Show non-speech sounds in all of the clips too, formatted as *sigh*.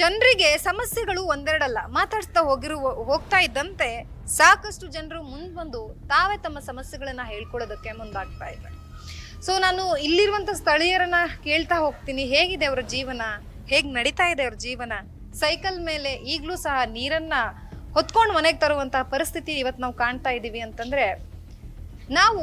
ಜನರಿಗೆ ಸಮಸ್ಯೆಗಳು ಒಂದೆರಡಲ್ಲ. ಮಾತಾಡ್ತಾ ಹೋಗಿರುವ ಹೋಗ್ತಾ ಇದ್ದಂತೆ ಸಾಕಷ್ಟು ಜನರು ಮುಂದೆ ಬಂದು ತಾವೇ ತಮ್ಮ ಸಮಸ್ಯೆಗಳನ್ನ ಹೇಳ್ಕೊಳ್ಳೋದಕ್ಕೆ ಮುಂದಾಗ್ತಾ ಇದ್ದಾರೆ. ಸೊ ನಾನು ಇಲ್ಲಿರುವಂತ ಸ್ಥಳೀಯರನ್ನ ಕೇಳ್ತಾ ಹೋಗ್ತೀನಿ. ಹೇಗಿದೆ ಅವರ ಜೀವನ? ಹೇಗ್ ನಡೀತಾ ಇದೆ ಅವ್ರ ಜೀವನ? ಸೈಕಲ್ ಮೇಲೆ ಈಗಲೂ ಸಹ ನೀರನ್ನ ಹೊತ್ಕೊಂಡು ಮನೆಗೆ ತರುವಂತಹ ಪರಿಸ್ಥಿತಿ ಇವತ್ತು ನಾವು ಕಾಣ್ತಾ ಇದ್ದೀವಿ ಅಂತಂದ್ರೆ, ನಾವು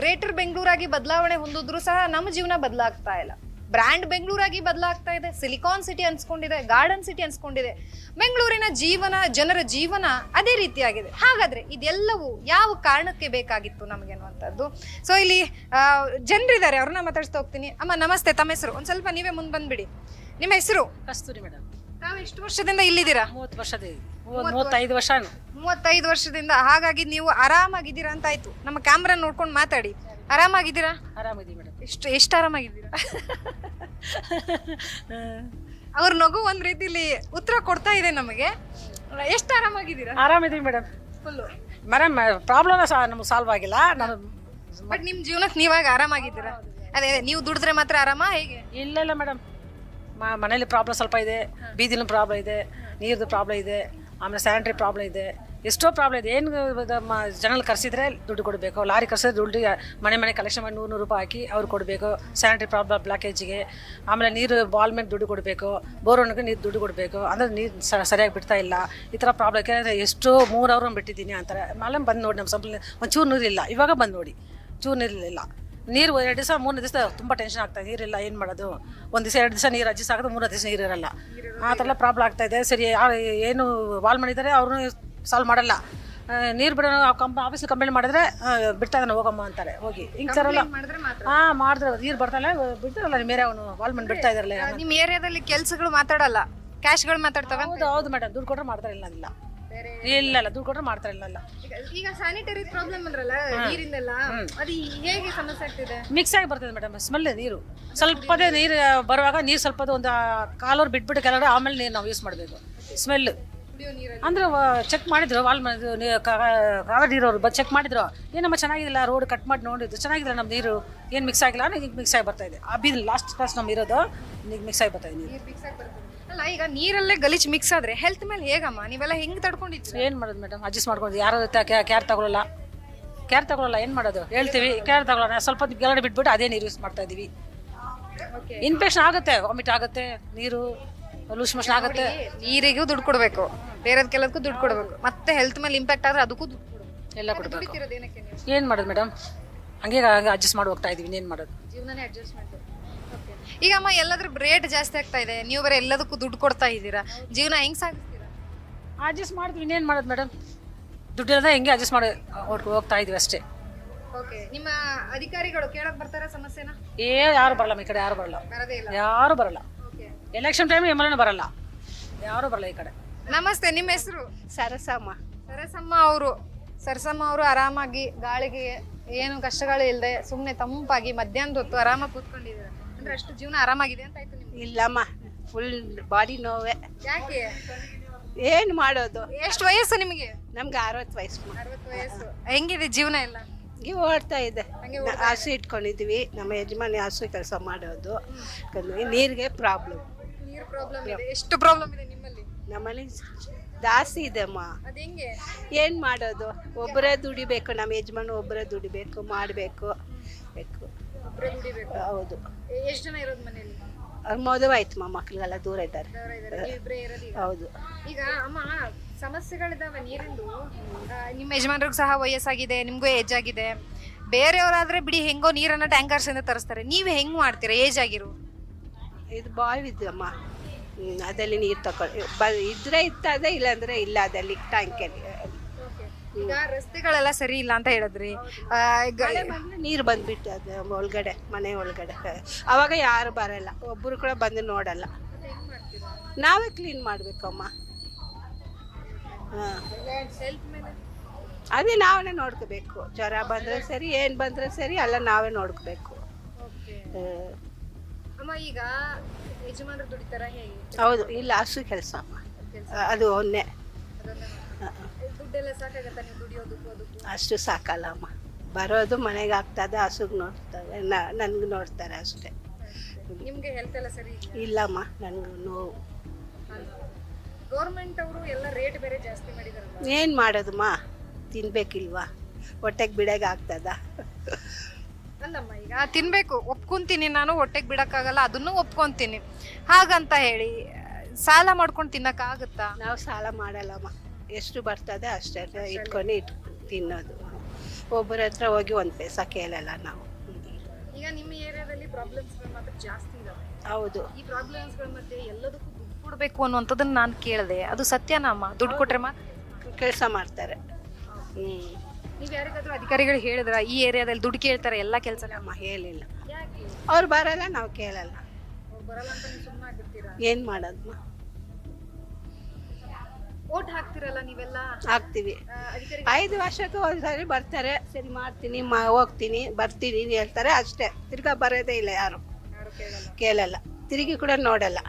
ಗ್ರೇಟರ್ ಬೆಂಗಳೂರಾಗಿ ಬದಲಾವಣೆ ಹೊಂದಿದ್ರು ಸಹ ನಮ್ಮ ಜೀವನ ಬದಲಾಗ್ತಾ ಇಲ್ಲ. ಬ್ರ್ಯಾಂಡ್ ಬೆಂಗಳೂರಾಗಿ ಬದಲಾಗ್ತಾ ಇದೆ. ಸಿಲಿಕಾನ್ ಸಿಟಿ ಅನ್ಸ್ಕೊಂಡಿದೆ ಗಾರ್ಡನ್ ಸಿಟಿ ಅನ್ಸ್ಕೊಂಡಿದೆ. ಬೆಂಗಳೂರಿನ ಜೀವನ ಜನರ ಜೀವನ ಅದೇ ರೀತಿಯಾಗಿದೆ. ಹಾಗಾದ್ರೆ ಇದೆಲ್ಲವೂ ಯಾವ ಕಾರಣಕ್ಕೆ ಬೇಕಾಗಿತ್ತು ನಮಗೆ ಅನ್ನುವಂಥದ್ದು? ಸೊ ಇಲ್ಲಿ ಜನರಿದ್ದಾರೆ. ಅವ್ರನ್ನ ಮಾತಾಡ್ಸ್ತಾ ಹೋಗ್ತೀನಿ. ಅಮ್ಮ ನಮಸ್ತೆ. ತಮ್ಮ ಹೆಸರು? ಒಂದ್ ಸ್ವಲ್ಪ ನೀವೇ ಮುಂದೆ ಬಂದ್ಬಿಡಿ. ನಿಮ್ಮ ಹೆಸರು? ಕಸ್ತೂರಿ ಮೇಡಮ್ ತಾವು ಎಷ್ಟು ವರ್ಷದಿಂದ ಇಲ್ಲಿದ್ದೀರಾ? ಮೂವತ್ತು ವರ್ಷದ. ಮೂವತ್ತೈದು ವರ್ಷ ಮೂವತ್ತೈದು ವರ್ಷದಿಂದ. ಹಾಗಾಗಿ ನೀವು ಆರಾಮಾಗಿದ್ದೀರಾ ಅಂತ ಆಯ್ತು. ನಮ್ಮ ಕ್ಯಾಮ್ರಾ ನೋಡ್ಕೊಂಡು ಮಾತಾಡಿ. ಆರಾಮಾಗಿದ್ದೀರಾ? ಆರಾಮಿದ್ದೀವಿ ಮೇಡಮ್. ಎಷ್ಟು ಎಷ್ಟು ಆರಾಮಾಗಿದ್ದೀರಾ? *laughs* ಅವ್ರ ನಗು ಒಂದ್ ರೀತಿಲಿ ಉತ್ತರ ಕೊಡ್ತಾ ಇದೆ ನಮಗೆ. ಎಷ್ಟು ಆರಾಮಾಗಿದ್ದೀರಾ? ಆರಾಮಿದ್ದೀವಿ ಮೇಡಮ್. ಫುಲ್ಲು ಮೇಡಮ್ ಪ್ರಾಬ್ಲಮ್ ನಮ್ಗೆ ಸಾಲ್ವ್ ಆಗಿಲ್ಲ. ನಾನು ಬಟ್ ನಿಮ್ಮ ಜೀವನಕ್ಕೆ ನೀವಾಗ ಆರಾಮಾಗಿದ್ದೀರಾ? ಅದೇ ಅದೇ, ನೀವು ದುಡಿದ್ರೆ ಮಾತ್ರ ಆರಾಮ ಹೇಗೆ? ಇಲ್ಲ ಇಲ್ಲ ಮೇಡಮ್ ಮನೇಲಿ ಪ್ರಾಬ್ಲಮ್ ಸ್ವಲ್ಪ ಇದೆ ಬೀದಿನ ಪ್ರಾಬ್ಲಮ್ ಇದೆ ನೀರ್ದು ಪ್ರಾಬ್ಲಮ್ ಇದೆ ಆಮೇಲೆ ಸ್ಯಾನಿಟ್ರಿ ಪ್ರಾಬ್ಲಮ್ ಇದೆ. ಎಷ್ಟೋ ಪ್ರಾಬ್ಲಮ್ ಇದೆ. ಏನು ಜನಗಳು ಕರೆಸಿದ್ರೆ ದುಡ್ಡು ಕೊಡಬೇಕು. ಲಾರಿ ಕರೆಸಿದ್ರೆ ದುಡ್ಡು, ಮನೆ ಮನೆ ಕಲೆಕ್ಷನ್ ಮಾಡಿ ನೂರು ನೂರು ರೂಪಾಯಿ ಹಾಕಿ ಅವ್ರು ಕೊಡಬೇಕು. ಸ್ಯಾನಿಟ್ರಿ ಪ್ರಾಬ್ಲಮ್ ಬ್ಲಾಕೇಜಿಗೆ ಆಮೇಲೆ ನೀರು ಬಾಲ್ ಮೇಲೆ ದುಡ್ಡು ಕೊಡಬೇಕು. ಬೋರ್ವನ್ಗೆ ನೀರು ದುಡ್ಡು ಕೊಡಬೇಕು. ಅಂದರೆ ನೀರು ಸರಿಯಾಗಿ ಬಿಡ್ತಾ ಇಲ್ಲ. ಈ ಥರ ಪ್ರಾಬ್ಲಮ್ ಯಾಕೆಂದರೆ ಎಷ್ಟೋ ಮೂರು ಅವ್ರನ್ನ ಬಿಟ್ಟಿದ್ದೀನಿ ಅಂತಾರೆ. ಆಮೇಲೆ ಬಂದು ನೋಡಿ ನಮ್ಮ ಸಂಪಲ್ ಒಂಚೂರು ಇಲ್ಲ. ಇವಾಗ ಬಂದು ನೋಡಿ. ಚೂರು ಇಲ್ಲ ನೀರು ಎರಡು ದಿವಸ, ಮೂರನೇ ದಿವಸ ತುಂಬ ಟೆನ್ಷನ್ ಆಗ್ತಾ ಇದೆ. ನೀರಿಲ್ಲ ಏನು ಮಾಡೋದು? ಒಂದು ದಿವಸ, ಎರಡು ದಿವಸ ನೀರು ಅಡ್ಜಸ್ಟ್ ಮೂರು ದಿವಸ ನೀರು ಇರಲ್ಲ. ಆ ಥರ ಪ್ರಾಬ್ಲಮ್ ಆಗ್ತಾ ಇದೆ. ಸರಿ ಯಾ- ಏನು ವಾಲ್ ಮಾಡಿದ್ದಾರೆ ಅವ್ರನ್ನೂ ಸಾಲ್ವ್ ಮಾಡಲ್ಲ. ನೀರು ಬಿಡೋ ಕಂಪ್ ಆಫೀಸಲ್ಲಿ ಕಂಪ್ಲೇಂಟ್ ಮಾಡಿದ್ರೆ ಬಿಡ್ತಾ ಇದ್ದಾನೆ ಹೋಗಮ್ಮ ಅಂತಾರೆ. ಹೋಗಿ. ಹಿಂಗೆ ಸರಲ್ಲ. ಹಾಂ ಮಾಡಿದ್ರೆ ನೀರು ಬರ್ತಲ್ಲ ಬಿಡ್ತಾರಲ್ಲ ನಿಮ್ಮ ಏರಿಯಾ ಅವನು. ವಾಲ್ ಮಾಡಿ ಬಿಡ್ತಾ ಇದಾರಲ್ಲ ನಿಮ್ಮ ಏರಿಯಾದಲ್ಲಿ ಕೆಲಸಗಳು ಮಾತಾಡಲ್ಲ. ಕ್ಯಾಶ್ಗಳು ಮಾತಾಡ್ತವೆ ಹೌದು ಹೌದು ಮೇಡಮ್ ದುಡ್ಡು ಕೊಟ್ಟರೆ ಮಾಡ್ತಾರೆ ಇಲ್ಲ ಇಲ್ಲ. ಇಲ್ಲ ಇಲ್ಲ ದುಡ್ಡು ಕೊಟ್ಟರೆ ಮಾಡ್ತಾರೆ ಇಲ್ಲ ಈಗ ಸ್ಯಾನಿಟರಿ ಪ್ರಾಬ್ಲಮ್ ಅಂದ್ರಲ್ಲ ನೀರಿಂದೆಲ್ಲ ಅದು ಹೇಗೆ ಸಮಸ್ಯೆ ಆಗ್ತಿದೆ? ಮಿಕ್ಸ್ ಆಗಿ ಬರ್ತದೆ ಮೇಡಮ್ ಸ್ಮೆಲ್ ನೀರು. ಸ್ವಲ್ಪದೇ ನೀರು ಬರುವಾಗ ನೀರು ಸ್ವಲ್ಪದೇ ಒಂದು ಕಾಲೋರ್ ಬಿಟ್ಬಿಟ್ಟು ಕೆಲವರು ಆಮೇಲೆ ನೀರು ನಾವು ಯೂಸ್ ಮಾಡಬೇಕು. ಸ್ಮೆಲ್ ಅಂದ್ರೆ ಚೆಕ್ ಮಾಡಿದ್ರು ವಾಲ್ ಕಾವೇರಿ ನೀರವ್ರು ಅವ್ರು ಚೆಕ್ ಮಾಡಿದ್ರು. ಏನಮ್ಮ ಚೆನ್ನಾಗಿಲ್ಲ ರೋಡ್ ಕಟ್ ಮಾಡಿ ನೋಡಿದ್ರು. ಚೆನ್ನಾಗಿಲ್ಲ ನಮ್ಮ ನೀರು? ಏನು ಮಿಕ್ಸ್ ಆಗಿಲ್ಲ ಈಗ ಮಿಕ್ಸ್ ಆಗಿ ಬರ್ತಾ ಇದೆ. ಆ ಬೀದ್ ಲಾಸ್ಟ್ ಕ್ಲಾಸ್ ನಮ್ಮ ಇರೋದು ಈಗ ಮಿಕ್ಸ್ ಆಗಿ ಬರ್ತಾ ಇದೆ ನೀರು. ಅಲ್ಲ ಈಗ ನೀರಲ್ಲೇ ಗಲೀಜ್ ಮಿಕ್ಸ್ ಆದ್ರೆ ಹೆಲ್ತ್ ಮೇಲೆ ಹೇಗಮ್ಮ? ನೀವೆಲ್ಲ ಹೆಂಗ್ ತಡ್ಕೊಂಡಿದ್ರಿ ಏನು ಮಾಡೋದು ಮೇಡಮ್ ಅಡ್ಜಸ್ಟ್ ಮಾಡ್ಕೊಂಡು ಯಾರು ಕೇರ್ ತಗೊಳ್ಳಲ್ಲ ಕೇರ್ ತಗೊಳ್ಳಲ್ಲ ಏನು ಮಾಡೋದು? ಹೇಳ್ತೀವಿ ಕೇರ್ ತಗೊಳ್ಳೋಣ ಸ್ವಲ್ಪ ಕೆಳಗಡೆ ಬಿಟ್ಬಿಟ್ಟು ಅದೇ ನೀರು ಯೂಸ್ ಮಾಡ್ತಾ ಇದೀವಿ. ಇನ್ಫೆಕ್ಷನ್ ಆಗುತ್ತೆ ವಾಮಿಟ್ ಆಗುತ್ತೆ ನೀರು. ಲೂಸ್ ಮೋಷನ್ ಆಗುತ್ತೆ. ನೀರಿಗೂ ದುಡ್ಡು ಕೊಡಬೇಕು. ಕೊಡ್ಬೇಕು ಕೆಲದಕ್ಕೂ ದುಡ್ಡು ಕೊಡಬೇಕು. ಮತ್ತೆ ಹೆಲ್ತ್ ಮೇಲೆ ಇಂಪ್ಯಾಕ್ಟ್ ಆದ್ರೆ ಅದಕ್ಕೂ ದುಡ್ಡು ಕೊಡ್ಬೇಕು. ಎಲ್ಲ ಕೊಡಬೇಕು. ದುಡಿತಿರೋದು ಏನಕ್ಕೆ ನೀವು? ಏನು ಮಾಡೋದು ಮೇಡಮ್ ಹಂಗೆ ಹಂಗೆ ಅಡ್ಜಸ್ಟ್ ಮಾಡಿ ಹೋಗ್ತಾ ಇದೀವಿ. ಏನ್ ಮಾಡೋದು? ಜೀವನನೇ ಅಡ್ಜಸ್ಟ್ಮೆಂಟ್ ಈಗ ಅಮ್ಮ ಎಲ್ಲದ್ರ ರೇಟ್ ಜಾಸ್ತಿ ಆಗ್ತಾ ಇದೆ. ನೀವು ಬೇರೆ ಎಲ್ಲದಕ್ಕೂ ದುಡ್ಡು ಕೊಡ್ತಾ ಇದ್ದೀರಾ? ಜೀವನ ಹೆಂಗ್ ಸಾಗಿಸ್ತೀರಾ? ಅಡ್ಜಸ್ಟ್ ಮಾಡಿದ್ವಿ ಇನ್ನೇನು ಮಾಡೋದು ಮೇಡಮ್ ದುಡ್ಡಿರೋದೇ ಹೆಂಗೆ ಅಡ್ಜಸ್ಟ್ ಮಾಡಿ ಹೊರ್ಟ್- ಹೋಗ್ತಾ ಇದೀವಿ ಅಷ್ಟೇ. ಓಕೆ ನಿಮ್ಮ ಅಧಿಕಾರಿಗಳು ಕೇಳಕ್ ಬರ್ತಾರ ಸಮಸ್ಯೆನ? ಏ ಯಾರು ಬರಲ್ಲ. ಈ ಕಡೆ ಯಾರು ಬರಲ್ಲ. ಬರದೇ ಇಲ್ಲ. ಯಾರು ಬರಲ್ಲ. ಎಲೆಕ್ಷನ್ ಟೈಮ್ ಎಂ ಎಲ್ ಬರಲ್ಲ. ಯಾರು ಬರಲ್ಲ ಈ ಕಡೆ. ನಮಸ್ತೆ ನಿಮ್ಮ ಹೆಸರು? ಸರಸಮ್ಮ. ಸರಸಮ್ಮ ಅವರು. ಸರಸಮ್ಮ ಅವರು ಆರಾಮಾಗಿ ಗಾಳಿಗೆ ಏನು ಕಷ್ಟಗಳು ಇಲ್ಲದೆ ಸುಮ್ಮನೆ ತಂಪಾಗಿ ಮಧ್ಯಾಹ್ನದ ಹೊತ್ತು ಆರಾಮಾಗಿ ಕೂತ್ಕೊಂಡಿದ್ದಾರೆ. ಅಂದ್ರೆ ಅಷ್ಟು ಜೀವನ ಆರಾಮಾಗಿದೆ ಅಂತ ಆಯ್ತು ನಿಮ್ಗೆ? ಇಲ್ಲಮ್ಮ ಫುಲ್ ಬಾಡಿ ನೋವೆ. ಯಾಕೆ? ಏನು ಮಾಡೋದು? ಎಷ್ಟು ವಯಸ್ಸು ನಿಮಗೆ? ನಮ್ಗೆ ಅರವತ್ತು ವಯಸ್ಸು. ಅರವತ್ತು ವಯಸ್ಸು. ಹೆಂಗಿದೆ ಜೀವನ ಎಲ್ಲ? ಹಂಗೆ ಓಡ್ತಾ ಇದೆ. ಹಸು ಇಟ್ಕೊಂಡಿದ್ವಿ. ನಮ್ಮ ಯಜಮಾನಿ ಹಸು ಕೆಲಸ ಮಾಡೋದು. ನೀರಿಗೆ ಪ್ರಾಬ್ಲಮ್ ಪ್ರಾಬ್ಲಮ್ ಇದೆ. ಎಷ್ಟು ಪ್ರಾಬ್ಲಮ್ ಇದೆ ನಿಮ್ಮಲ್ಲಿ? ನಮ್ಮಲ್ಲಿ ಜಾಸ್ತಿ ಇದೆ ಅಮ್ಮ. ಹೆಂಗೆ? ಏನು ಮಾಡೋದು? ಒಬ್ಬರೇ ದುಡಿಬೇಕು ನಮ್ಮ ಯಜಮಾನ ಒಬ್ಬರೇ ದುಡಿಬೇಕು ಮಾಡಬೇಕು. ಬೇಕು. ಒಬ್ರೇ ದುಡಿಬೇಕು. ಹೌದು. ಎಷ್ಟು ಜನ ಇರೋದು ಮನೆಯಲ್ಲಿ? ಅವ್ರ ಮದುವೆ ಮಕ್ಳಿಗೆಲ್ಲ ದೂರ ಇದ್ದಾರೆ. ಯಾರು ಇದಾರೆ? ನೀವಿಬ್ರೇ ಇರೋದು ಈಗ? ಹೌದು. ಈಗ ಅಮ್ಮ ಸಮಸ್ಯೆಗಳಿದಾವೆ ನೀರಿಂದು. ಆ, ನಿಮ್ಮ ಯಜಮಾನ್ರಿಗೂ ಸಹ ವಯಸ್ಸಾಗಿದೆ ನಿಮ್ಗೂ ಏಜ್ ಆಗಿದೆ. ಬೇರೆಯವರಾದ್ರೆ ಬಿಡಿ ಹೆಂಗೋ ನೀರನ್ನ ಟ್ಯಾಂಕರ್ಸ್ ಇಂದ ತರಿಸ್ತಾರೆ. ನೀವು ಹೆಂಗ್ ಮಾಡ್ತೀರಾ? ಏಜ್ ಆಗಿರು? ಇದು ಬಾವಿ ಇದೆಯಮ್ಮ ಅದಲ್ಲಿ ನೀರು ತಗೊಳ್ಳಿ ಬ ಇದ್ರೆ ಇರ್ತದೆ ಇಲ್ಲಾಂದ್ರೆ ಇಲ್ಲ ಅದಲ್ಲಿ ಟ್ಯಾಂಕಲ್ಲಿ ಈಗ ರಸ್ತೆಗಳೆಲ್ಲ ಸರಿ ಇಲ್ಲ ಅಂತ ಹೇಳಿದ್ರಿ. ಆ, ಈಗ ನೀರು ಬಂದ್ಬಿಟ್ಟು ಅದು ಒಳಗಡೆ ಮನೆ ಒಳಗಡೆ. ಅವಾಗ ಯಾರು ಬರಲ್ಲ ಒಬ್ಬರು ಕೂಡ ಬಂದು ನೋಡಲ್ಲ. ನಾವೇ ಕ್ಲೀನ್ ಮಾಡಬೇಕಮ್ಮ. ಹಾಂ. ಅದೇ ನಾವೇ ನೋಡ್ಕೋಬೇಕು. ಜ್ವರ ಬಂದ್ರೆ ಸರಿ ಏನು ಬಂದ್ರೆ ಸರಿ ಎಲ್ಲ ನಾವೇ ನೋಡ್ಕೋಬೇಕು. ಅಮ್ಮ ಈಗ ಯಜಮಾನ್ರು ದುಡಿತಾರ ಹೇಗೆ? ಹೌದು ಇಲ್ಲ ಹಸು ಕೆಲಸ. ಅಮ್ಮ ಅದು ಒಂದೇ. ದುಡ್ಡೆಲ್ಲ ಸಾಕಾಗತ್ತ ನೀವು ದುಡಿಯೋದಕ್ಕೂ ಅದಕ್ಕೂ ಅಷ್ಟು ಸಾಕಲ್ಲ ಅಮ್ಮ. ಬರೋದು ಮನೆಗೆ ಆಗ್ತದೆ ಹಸುಗೆ ನೋಡ್ತಾರೆ ನನ್ಗೆ ನೋಡ್ತಾರೆ ಅಷ್ಟೇ. ನಿಮ್ಗೆ ಹೆಲ್ತ್ ಎಲ್ಲ ಸರಿ ಇಲ್ಲ ಇಲ್ಲಮ್ಮ ನನಗೆ ನೋವು? ಗೌರ್ಮೆಂಟ್ ಅವರು ಎಲ್ಲ ರೇಟ್ ಬೇರೆ ಜಾಸ್ತಿ ಮಾಡಿದಾರಲ್ಲ ಏನು ಮಾಡೋದಮ್ಮ? ತಿನ್ಬೇಕಿಲ್ವಾ? ಹೊಟ್ಟೆಗೆ ಬಿಡೋಕೆ ಆಗ್ತದ? ಅಲ್ಲಮ್ಮ ಈಗ ತಿನ್ಬೇಕು. ಒಪ್ಕೊಂತೀನಿ ನಾನು ಹೊಟ್ಟೆಗೆ ಬಿಡಕ್ಕಾಗಲ್ಲ ಅದನ್ನು ಒಪ್ಕೊಂತೀನಿ. ಹಾಗಂತ ಹೇಳಿ ಸಾಲ ಮಾಡ್ಕೊಂಡು ತಿನ್ನಕ್ಕಾಗುತ್ತಾ ನಾವು ಸಾಲ ಮಾಡಲ್ಲಮ್ಮ. ಎಷ್ಟು ಬರ್ತದೆ ಅಷ್ಟೇ ಇಟ್ಕೊಂಡು ಇಟ್ ತಿನ್ನೋದು. ಒಬ್ಬರ ಹತ್ರ ಹೋಗಿ ಒಂದು ಪೈಸಾ ಕೇಳಲ್ಲ ನಾವು. ಈಗ ನಿಮ್ಮ ಏರಿಯಾದಲ್ಲಿ ಪ್ರಾಬ್ಲಮ್ಸ್ಗಳು ಮಾತ್ರ ಜಾಸ್ತಿ ಇದಾವೆ. ಹೌದು. ಈ ಪ್ರಾಬ್ಲಮ್ಸ್ಗಳ ಮಧ್ಯೆ ಎಲ್ಲದಕ್ಕೂ ದುಡ್ಡು ಕೊಡಬೇಕು ಅನ್ನುವಂಥದ್ದನ್ನ ನಾನು ಕೇಳಿದೆ. ಅದು ಸತ್ಯನಾ ಅಮ್ಮ? ದುಡ್ಡು ಕೊಟ್ರೆ ಮಾತ್ರ ಕೆಲಸ ಮಾಡ್ತಾರೆ. ಹ್ಞೂ ನೀವು ಯಾರಿಗಾದ್ರೂ ಅಧಿಕಾರಿಗಳು ಹೇಳಿದ್ರ ಈ ಏರಿಯಾದಲ್ಲಿ ದುಡ್ಡು ಕೇಳ್ತಾರೆ ಎಲ್ಲ ಕೆಲಸ ಅಮ್ಮ ಹೇಳಿಲ್ಲ. ಅವ್ರು ಬರಲ್ಲ ನಾವು ಕೇಳಲ್ಲ. ಏನ್ ಮಾಡೋದಮ್ಮ ಓಟ್ ಹಾಕ್ತಿರಲ್ಲ ನೀವೆಲ್ಲ? ಹಾಕ್ತೀವಿ. ಐದು ವರ್ಷಕ್ಕೆ ಒಂದ್ಸರಿ ಬರ್ತಾರೆ ಸರಿ ಮಾಡ್ತೀನಿ ಮಾ ಹೋಗ್ತೀನಿ ಬರ್ತೀನಿ ಅಂತ ಹೇಳ್ತಾರೆ ಅಷ್ಟೇ. ತಿರ್ಗಾ ಬರೋದೇ ಇಲ್ಲ ಯಾರು. ಕೇಳಲ್ಲ? ತಿರುಗಿ ಕೂಡ ನೋಡಲ್ಲ.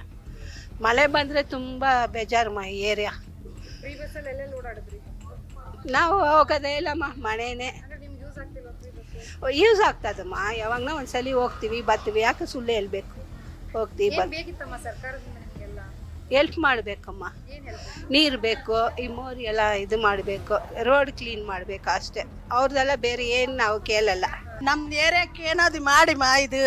ಮಳೆ ಬಂದರೆ ತುಂಬ ಬೇಜಾರು ಮಾ ಏರಿಯಾ ಫ್ರೀ ಬಸ್ಸಲ್ಲಿ ಎಲ್ಲೆಲ್ಲಿ ಓಡಾಡಿದ್ರಿ ನಾವು ಹೋಗೋದೇ ಇಲ್ಲಮ್ಮ ನಿಮ್ಗೆ ಯೂಸ್ ಆಗ್ತದಮ್ಮ ಯಾವಾಗನ ಒಂದ್ಸಲಿ ಹೋಗ್ತೀವಿ ಬರ್ತೀವಿ. ಯಾಕೆ ಸುಳ್ಳು ಹೇಳ್ಬೇಕು? ಹೋಗ್ತೀವಿ ಏನ್ ಬರ್ ಬೇಕಿತ್ತಮ್ಮ ಸರ್ಕಾರದಿಂದ ನಿಮ್ಗೆಲ್ಲ? ಹೆಲ್ಪ್ ಮಾಡಬೇಕಮ್ಮ. ನೀರು ಬೇಕು ಈ ಮೋರಿ ಎಲ್ಲ ಇದು ಮಾಡಬೇಕು ರೋಡ್ ಕ್ಲೀನ್ ಮಾಡಬೇಕು ಅಷ್ಟೇ. ಅವ್ರದ್ದೆಲ್ಲ ಬೇರೆ ಏನು ನಾವು ಕೇಳಲ್ಲ. ನಮ್ ಏರಿಯಾಕ್ಕೆ ಏನಾದ್ರು ಮಾಡಿ ಮಾ ಇದು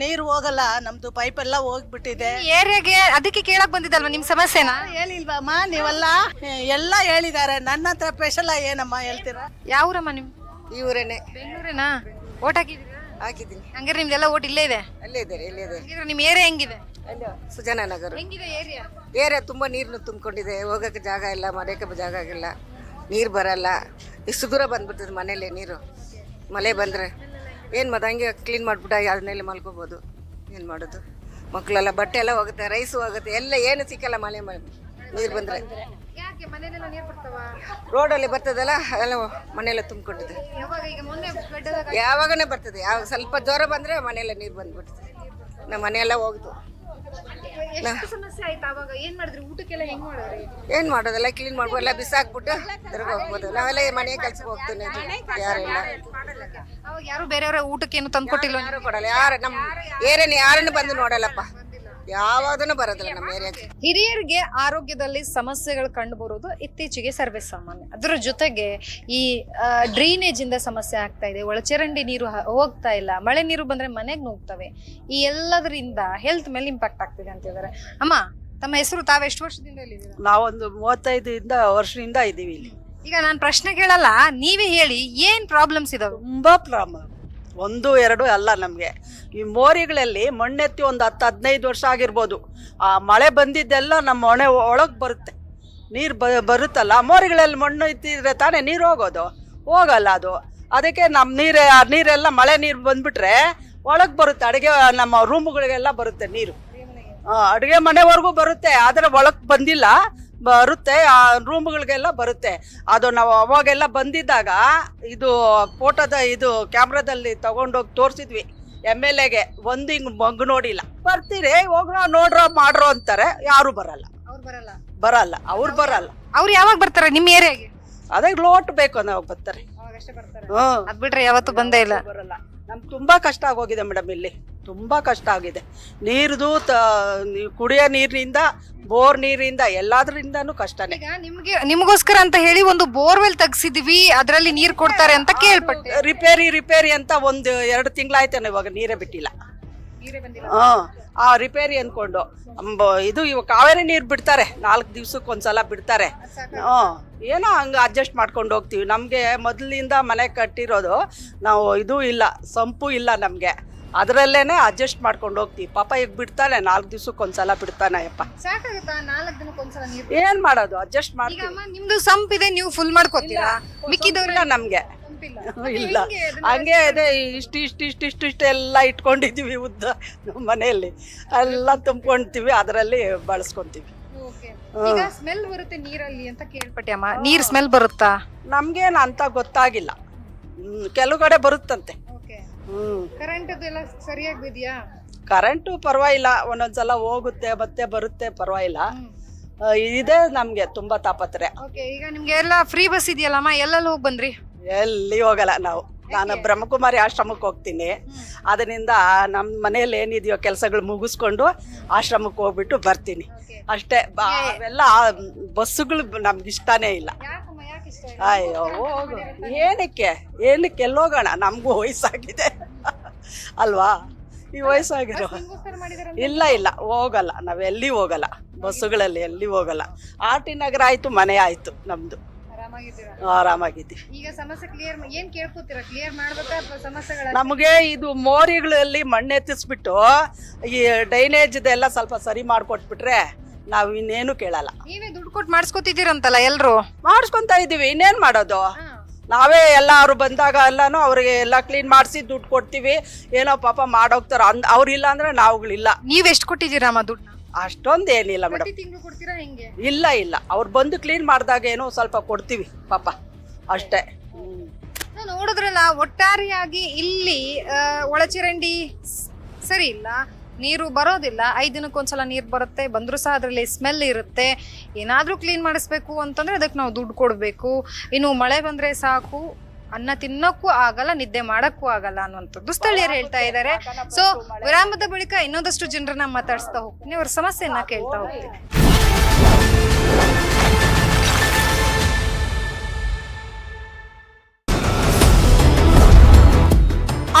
ನೀರು ಹೋಗಲ್ಲ ನಮ್ದು ಪೈಪ್ ಎಲ್ಲ ಹೋಗ್ಬಿಟ್ಟಿದೆ. ಏರಿಯಾಗೆ ಅದಕ್ಕೆ ಕೇಳಕ್ ಬಂದಿದ್ದಲ್ವಾ ನಿಮ್ ಸಮಸ್ಯೆನಾ? ಹೇಳಿಲ್ವಮ್ಮ ನೀವೆಲ್ಲ? ಎಲ್ಲ ಹೇಳಿದ್ದಾರೆ. ನನ್ನ ಹತ್ರ ಸ್ಪೆಷಲ್ ಏನಮ್ಮ ಹೇಳ್ತೀರಾ? ಯಾವ್ರಮ್ಮ ನಿಮ್ ಇವರೇನೆ ಬೆಂಗಳೂರೇನಾ? ಓಟ್ ಹಾಕಿದೀರಾ ಹಾಕಿದ್ದೀನಿ. ಹಂಗಾರೆ ನಿಮ್ದೆಲ್ಲ ಓಟ್ ಇಲ್ಲೇ ಇದೆ? ಅಲ್ಲೇ ಇದೆ ಇಲ್ಲೇ ಇದ್ದಾರೆ ಹಂಗಿದ್ರೆ ನಿಮ್ ಏರಿಯಾ ಹೆಂಗಿದೆ? ಸುಜನಾ ನಗರ ಹೆಂಗಿದೆ ಏರಿಯಾ? ಏರಿಯಾ ತುಂಬ ನೀರನ್ನು ತುಂಬಿಕೊಂಡಿದೆ. ಹೋಗೋಕ್ಕೆ ಜಾಗ ಇಲ್ಲ ಮರೆಯೋಕ್ಕೆ ಜಾಗ ಆಗಿಲ್ಲ. ನೀರು ಬರಲ್ಲ. ಇಷ್ಟು ದೂರ ಬಂದ್ಬಿಡ್ತದೆ ಮನೇಲಿ ನೀರು. ಮಳೆ ಬಂದರೆ. ಏನು ಮಾಡೋದು ಹಂಗೆ ಕ್ಲೀನ್ ಮಾಡಿಬಿಟ್ಟು ಅದನ್ನೆಲ್ಲ ಮಲ್ಕೋಬೋದು? ಏನು ಮಾಡೋದು? ಮಕ್ಕಳೆಲ್ಲ ಬಟ್ಟೆ ಎಲ್ಲ ಹೋಗುತ್ತೆ ರೈಸು ಹೋಗುತ್ತೆ ಎಲ್ಲ ಏನು ಸಿಕ್ಕಲ್ಲ ಮಳೆ ಮಳೆ ನೀರು ಬಂದರೆ. ರೋಡಲ್ಲಿ ಬರ್ತದಲ್ಲ ಎಲ್ಲ ಮನೆಯೆಲ್ಲ ತುಂಬಿಕೊಂಡಿದೆ ಯಾವಾಗನೇ ಬರ್ತದೆ. ಯಾವಾಗ ಸ್ವಲ್ಪ ಜ್ವರ ಬಂದರೆ ಮನೆಯೆಲ್ಲ ನೀರು ಬಂದ್ಬಿಡ್ತದೆ. ನಮ್ಮ ಮನೆಯೆಲ್ಲ ಹೋಗ್ತು ಎಷ್ಟು ಸಮಸ್ಯೆ ಆಯ್ತು ಅವಾಗ? ಏನ್ ಮಾಡಿದ್ರಿ? ಊಟಕ್ಕೆಲ್ಲ ಹೆಂಗ್ ಮಾಡಿದ್ರಿ? ಏನ್ ಮಾಡೋದೆಲ್ಲ ಕ್ಲೀನ್ ಮಾಡ್ಬೋದು ಎಲ್ಲ ಬಿಸಾಕ್ಬಿಟ್ಟು ತಿರ್ಗಿ ಹೋಗ್ಬೋದು. ನಾವೆಲ್ಲ ಮನೆ ಕೆಲ್ಸಕ್ಕೆ ಹೋಗ್ತೀನಿ ಯಾರು ಇಲ್ಲ. ಅವಾಗ ಯಾರು ಬೇರೆಯವ್ರ ಊಟಕ್ಕೆ ಏನು ತಂದ್ಕೊಟ್ಟಿಲ್ಲ ಯಾರು ಕೊಡಲ್ಲ. ಯಾರು ನಮ್ಮ ಏರಿಯನ್ ಯಾರನ್ನು ಬಂದು ನೋಡಲ್ಲಪ್ಪ. ಯಾವಾಗೂ ಬರೋದಿಲ್ಲ ನಮ್ಮ ಏರಿಯಾಕ್ಕೆ ಹಿರಿಯರಿಗೆ ಆರೋಗ್ಯದಲ್ಲಿ ಸಮಸ್ಯೆಗಳು ಕಂಡು ಬರೋದು ಇತ್ತೀಚೆಗೆ ಸರ್ವೇ ಸಾಮಾನ್ಯ. ಅದರ ಜೊತೆಗೆ ಈ ಡ್ರೈನೇಜ್ ಇಂದ ಸಮಸ್ಯೆ ಆಗ್ತಾ ಇದೆ ಒಳಚರಂಡಿ ನೀರು ಹೋಗ್ತಾ ಇಲ್ಲ ಮಳೆ ನೀರು ಬಂದ್ರೆ ಮನೆಗೆ ನುಗ್ತವೆ ಈ ಎಲ್ಲದರಿಂದ ಹೆಲ್ತ್ ಮೇಲೆ ಇಂಪ್ಯಾಕ್ಟ್ ಆಗ್ತಿದೆ ಅಂತ ಹೇಳಿದಾರೆ ಅಮ್ಮ ತಮ್ಮ ಹೆಸರು ತಾವು ಎಷ್ಟು ವರ್ಷದಿಂದ ಇಲ್ಲಿದ್ದೀರಾ ನಾವೊಂದು ಮೂವತ್ತೈದರಿಂದ ವರ್ಷದಿಂದ ಇದ್ದೀವಿ ಇಲ್ಲಿ. ಈಗ ನಾನು ಪ್ರಶ್ನೆ ಕೇಳಲ್ಲ ನೀವೇ ಹೇಳಿ ಏನ್ ಪ್ರಾಬ್ಲಮ್ಸ್ ಇದಾವೆ? ತುಂಬಾ ಪ್ರಾಬ್ಲಮ್ ಒಂದು, ಎರಡು ಅಲ್ಲ ನಮಗೆ. ಈ ಮೋರಿಗಳಲ್ಲಿ ಮಣ್ಣೆತ್ತಿ ಒಂದು ಹತ್ತು, ಹದಿನೈದು ವರ್ಷ ಆಗಿರ್ಬೋದು. ಆ ಮಳೆ ಬಂದಿದ್ದೆಲ್ಲ ನಮ್ಮ ಹೊಣೆ ಒಳಗೆ ಬರುತ್ತೆ. ನೀರು ಬ, ಬರುತ್ತಲ್ಲ, ಮೋರಿಗಳಲ್ಲಿ ಮಣ್ಣು ಇತ್ತಿದ್ರೆ ತಾನೇ ನೀರು ಹೋಗೋದು. ಹೋಗಲ್ಲ ಅದು. ಅದಕ್ಕೆ ನಮ್ಮ ನೀರು, ಆ ನೀರೆಲ್ಲ ಮಳೆ ನೀರು ಬಂದ್ಬಿಟ್ರೆ ಒಳಗೆ ಬರುತ್ತೆ, ಅಡುಗೆ, ನಮ್ಮ ರೂಮ್ಗಳಿಗೆಲ್ಲ ಬರುತ್ತೆ ನೀರು. ಅಡುಗೆ ಮನೆವರೆಗೂ ಬರುತ್ತೆ, ಆದರೆ ಒಳಗೆ ಬಂದಿಲ್ಲ. ಬರುತ್ತೆ ಆ ರೂಮ್ಗಳಿಗೆಲ್ಲ ಬರುತ್ತೆ. ಅದು ನಾವು ಅವಾಗೆಲ್ಲ ಬಂದಿದ್ದಾಗ ಇದು ಫೋಟೋದ ಇದು ಕ್ಯಾಮ್ರಾದಲ್ಲಿ ತಗೊಂಡೋಗಿ ತೋರಿಸಿದ್ವಿ. ಎಂ ಎಲ್ ಎಗೆ ಒಂದು ಹಿಂಗೆ ಮಗ್ ನೋಡಿಲ್ಲ. ಬರ್ತೀರಿ ಹೋಗ್ರೋ ನೋಡ್ರೋ ಮಾಡ್ರೋ ಅಂತಾರೆ. ಯಾರು ಬರಲ್ಲ. ಅವ್ರು ಬರಲ್ಲ. ಬರಲ್ಲ ಅವ್ರು ಬರಲ್ಲ. ಅವ್ರು ಯಾವಾಗ ಬರ್ತಾರೆ ನಿಮ್ಮ ಏರಿಯಾಗೆ? ಅದಕ್ಕೆ ಲೋಟ್ ಬೇಕು ನಾವು ಬರ್ತಾರೆ. ಹ್ಮ್ ಬರ್ತಾರೆ. ಹ್ಞೂ ಅದ್ ಬಿಟ್ರೆ ಯಾವತ್ತು ಬಂದೇ ಇಲ್ಲ. ಬರಲ್ಲ. ನಮ್ಗೆ ತುಂಬಾ ಕಷ್ಟ ಆಗೋಗಿದೆ ಮೇಡಮ್ ಇಲ್ಲಿ. ತುಂಬಾ ಕಷ್ಟ ಆಗಿದೆ. ನೀರ್ದು ತ ಕುಡಿಯೋ ನೀರಿನಿಂದ ಬೋರ್ ನೀರಿಂದ ಎಲ್ಲಾದ್ರಿಂದನೂ ಕಷ್ಟನೇ. ಈಗ ನಿಮ್ಗೆ ನಿಮಗೋಸ್ಕರ ಅಂತ ಹೇಳಿ ಒಂದು ಬೋರ್ವೆಲ್ ತೆಗ್ಸಿದ್ವಿ ಅದರಲ್ಲಿ ನೀರು ಕೊಡ್ತಾರೆ ಅಂತ ಕೇಳ್ಪಟ್ಟೆ. ರಿಪೇರಿ ರಿಪೇರಿ ಅಂತ ಒಂದು ಎರಡು ತಿಂಗಳಾಯ್ತಾನೆ ಇವಾಗ ನೀರೇ ಬಿಟ್ಟಿಲ್ಲ. ಹಾಂ ಆ ರಿಪೇರಿ ಅಂದ್ಕೊಂಡು ಅಂಬ ಇದು ಇವಾಗ ಕಾವೇರಿ ನೀರು ಬಿಡ್ತಾರೆ ನಾಲ್ಕು ದಿವ್ಸಕ್ಕೆ ಒಂದ್ಸಲ ಬಿಡ್ತಾರೆ. ಹ್ಮ್ ಏನೋ ಹಂಗೆ ಅಡ್ಜಸ್ಟ್ ಮಾಡ್ಕೊಂಡು ಹೋಗ್ತೀವಿ. ನಮಗೆ ಮೊದಲಿಂದ ಮನೆ ಕಟ್ಟಿರೋದು ನಾವು ಇದು ಇಲ್ಲ ಸಂಪು ಇಲ್ಲ ನಮಗೆ. ಅದರಲ್ಲೇನೆ ಅಡ್ಜಸ್ಟ್ ಮಾಡ್ಕೊಂಡು ಹೋಗ್ತೀವಿ. ಪಾಪ ಈಗ ಬಿಡ್ತಾನೆ ನಾಲ್ಕು ದಿವ್ಸಕ್ಕೆ ಒಂದ್ಸಲ ಬಿಡ್ತಾನೆ ಅಪ್ಪ ಸಾಕಾಗುತ್ತಾ? ನಾಲ್ಕು ನೀರು ಏನ್ ಮಾಡೋದು? ಅಡ್ಜಸ್ಟ್ ಈಗ ಮಾಡ್ತೀವಿ ಅಮ್ಮ ನಿಮ್ದು ಸಂಪ್ ಇದೆ ನೀವು ಫುಲ್ ಮಾಡ್ಕೋತೀರಾ? ಮಿಕ್ಕಿದವ್ರಿಲ್ಲ ನಮಗೆ. ಇಲ್ಲ. ಹಂಗೆ ಇದೆ ಇಷ್ಟು ಇಷ್ಟು ಇಷ್ಟು ಇಷ್ಟು ಇಷ್ಟು ಎಲ್ಲ ಇಟ್ಕೊಂಡಿದ್ದೀವಿ ಉದ್ದ ನಮ್ಮ ಮನೆಯಲ್ಲಿ. ಎಲ್ಲ ತುಂಬ್ಕೊಂತೀವಿ ಅದರಲ್ಲಿ ಬಳಸ್ಕೊಂತೀವಿ. ಈಗ ಸ್ಮೆಲ್ ಬರುತ್ತೆ ನೀರಲ್ಲಿ ಅಂತ ಕೇಳ್ಪಟ್ಟೆ ಅಮ್ಮ. ನೀರ್ ಸ್ಮೆಲ್ ಬರುತ್ತಾ? ನಮ್ಗೇನು ಅಂತ ಗೊತ್ತಾಗಿಲ್ಲ. ಹ್ಮ್, ಕೆಲವು ಕಡೆ ಬರುತ್ತಂತೆ. ಕರೆಂಟ್ ಎಲ್ಲ ಸರಿಯಾಗಿ ಬಿದ್ಯಾ ಕರೆಂಟು ಪರವಾಗಿಲ್ಲ ಒಂದೊಂದ್ಸಲ ಹೋಗುತ್ತೆ ಮತ್ತೆ ಬರುತ್ತೆ ಪರವಾಗಿಲ್ಲ. ಆ, ಇದೆ ನಮ್ಗೆ ತುಂಬಾ ತಾಪತ್ರೆ ಓಕೆ ಈಗ ನಿಮ್ಗೆ ಎಲ್ಲ ಫ್ರೀ ಬಸ್ ಇದೆಯಲ್ಲಮ್ಮ ಎಲ್ಲೆಲ್ಲಿ ಹೋಗಿ ಬಂದ್ರಿ? ಎಲ್ಲಿ ಹೋಗಲ್ಲ ನಾವು. ನಾನು ಬ್ರಹ್ಮಕುಮಾರಿ ಆಶ್ರಮಕ್ಕೆ ಹೋಗ್ತೀನಿ. ಅದರಿಂದ ನಮ್ಮ ಮನೇಲಿ ಏನಿದೆಯೋ ಕೆಲಸಗಳು ಮುಗಿಸ್ಕೊಂಡು ಆಶ್ರಮಕ್ಕೆ ಹೋಗ್ಬಿಟ್ಟು ಬರ್ತೀನಿ. ಅಷ್ಟೇ ಬಾ- ಅವೆಲ್ಲ ಬಸ್ಸುಗಳು ನಮ್ಗೆ ಇಷ್ಟನೇ ಇಲ್ಲ. ಯಾಕೆ? ಇಲ್ಲ? ಅಯ್ಯೋ ಹೋಗು. ಏನಕ್ಕೆ? ಏನಕ್ಕೆ ಎಲ್ಲೋಗೋಣ? ನಮಗೂ ವಯಸ್ಸಾಗಿದೆ. ಅಲ್ವಾ? ಈ ವಯಸ್ಸಾಗಿರೋ ಇಲ್ಲ ಇಲ್ಲ. ಹೋಗಲ್ಲ. ನಾವು ಎಲ್ಲಿ ಹೋಗಲ್ಲ? ಬಸ್ಸುಗಳಲ್ಲಿ ಎಲ್ಲಿ ಹೋಗಲ್ಲ? ಆರ್ ಟಿ ನಗರ ಆಯ್ತು ಮನೆ ಆಯ್ತು ನಮ್ದು. ಆರಾಮಾಗಿದ್ದೀವಿ ಈಗ ಸಮಸ್ಯೆ ಕ್ಲಿಯರ್ ಏನ್ ಕೇಳ್ಕೊತೀರಾ? ಕ್ಲಿಯರ್ ಮಾಡ್ಬೇಕಾ ಅಥವಾ ಸಮಸ್ಯೆಗಳ ನಮಗೆ ಇದು ಮೋರಿಗಳಲ್ಲಿ ಮಣ್ಣೆತ್ತಿಸ್ಬಿಟ್ಟು ಈ ಡ್ರೈನೇಜ್ದೆಲ್ಲ ಸ್ವಲ್ಪ ಸರಿ ಮಾಡಿಕೊಟ್ಬಿಟ್ರೆ ನಾವು ಇನ್ನೇನು ಕೇಳಲ್ಲ. ನೀವೇ ದುಡ್ಡು ಕೊಟ್ಟು ಮಾಡಿಸ್ಕೊತಿದ್ದೀರಂತಲ್ಲ ಎಲ್ರು? ಮಾಡಿಸ್ಕೊಂತ ಇದೀವಿ ಇನ್ನೇನು ಮಾಡೋದು? ನಾವೇ ಎಲ್ಲಾರು ಬಂದಾಗ ಎಲ್ಲಾನು ಅವ್ರಿಗೆ ಎಲ್ಲ ಕ್ಲೀನ್ ಮಾಡಿಸಿ ದುಡ್ಡು ಕೊಡ್ತೀವಿ. ಏನೋ ಪಾಪ ಮಾಡೋಗ್ತಾರ ಅಂದ್ ಅವ್ರಿಲ್ಲ ಅಂದ್ರೆ ನಾವುಗಳಿಲ್ಲ. ನೀವ್ ಎಷ್ಟು ಕೊಟ್ಟಿದ್ದೀರಮ್ಮ ದುಡ್ಡು ಅಷ್ಟೊಂದು ಏನಿಲ್ಲ ಮೇಡಮ್ ತಿಂಗಳು ಕೊಡ್ತೀರಾ ಹೆಂಗೆ? ಇಲ್ಲ ಇಲ್ಲ. ಅವ್ರು ಬಂದು ಕ್ಲೀನ್ ಮಾಡಿದಾಗ ಏನೋ ಸ್ವಲ್ಪ ಕೊಡ್ತೀವಿ ಪಾಪ. ಅಷ್ಟೇ. ಹ್ಮ್. ನೋಡಿದ್ರಲ್ಲ ಒಟ್ಟಾರೆಯಾಗಿ ಇಲ್ಲಿ ಆ, ಒಳಚರಂಡಿ ಸ್- ಸರಿ ಇಲ್ಲ. ನೀರು ಬರೋದಿಲ್ಲ. ಐದು ದಿನಕ್ಕೊಂದ್ಸಲ ನೀರು ಬರುತ್ತೆ ಬಂದರೂ ಸಹ ಅದರಲ್ಲಿ ಸ್ಮೆಲ್ ಇರುತ್ತೆ. ಏನಾದರೂ ಕ್ಲೀನ್ ಮಾಡಿಸ್ಬೇಕು ಅಂತಂದರೆ ಅದಕ್ಕೆ ನಾವು ದುಡ್ಡು ಕೊಡಬೇಕು. ಇನ್ನು ಮಳೆ ಬಂದರೆ ಸಾಕು ಅನ್ನ ತಿನ್ನೋಕ್ಕೂ ಆಗಲ್ಲ ನಿದ್ದೆ ಮಾಡೋಕ್ಕೂ ಆಗಲ್ಲ ಅನ್ನುವಂಥದ್ದು ಸ್ಥಳೀಯರು ಹೇಳ್ತಾ ಇದ್ದಾರೆ ಸೊ ವಿರಾಮದ ಬಳಿಕ ಇನ್ನೊಂದಷ್ಟು ಜನರನ್ನ ಮಾತಾಡಿಸ್ತಾ ಹೋಗ್ತೀನಿ. ಅವ್ರ ಸಮಸ್ಯೆಯನ್ನ ಕೇಳ್ತಾ ಹೋಗ್ತೀನಿ.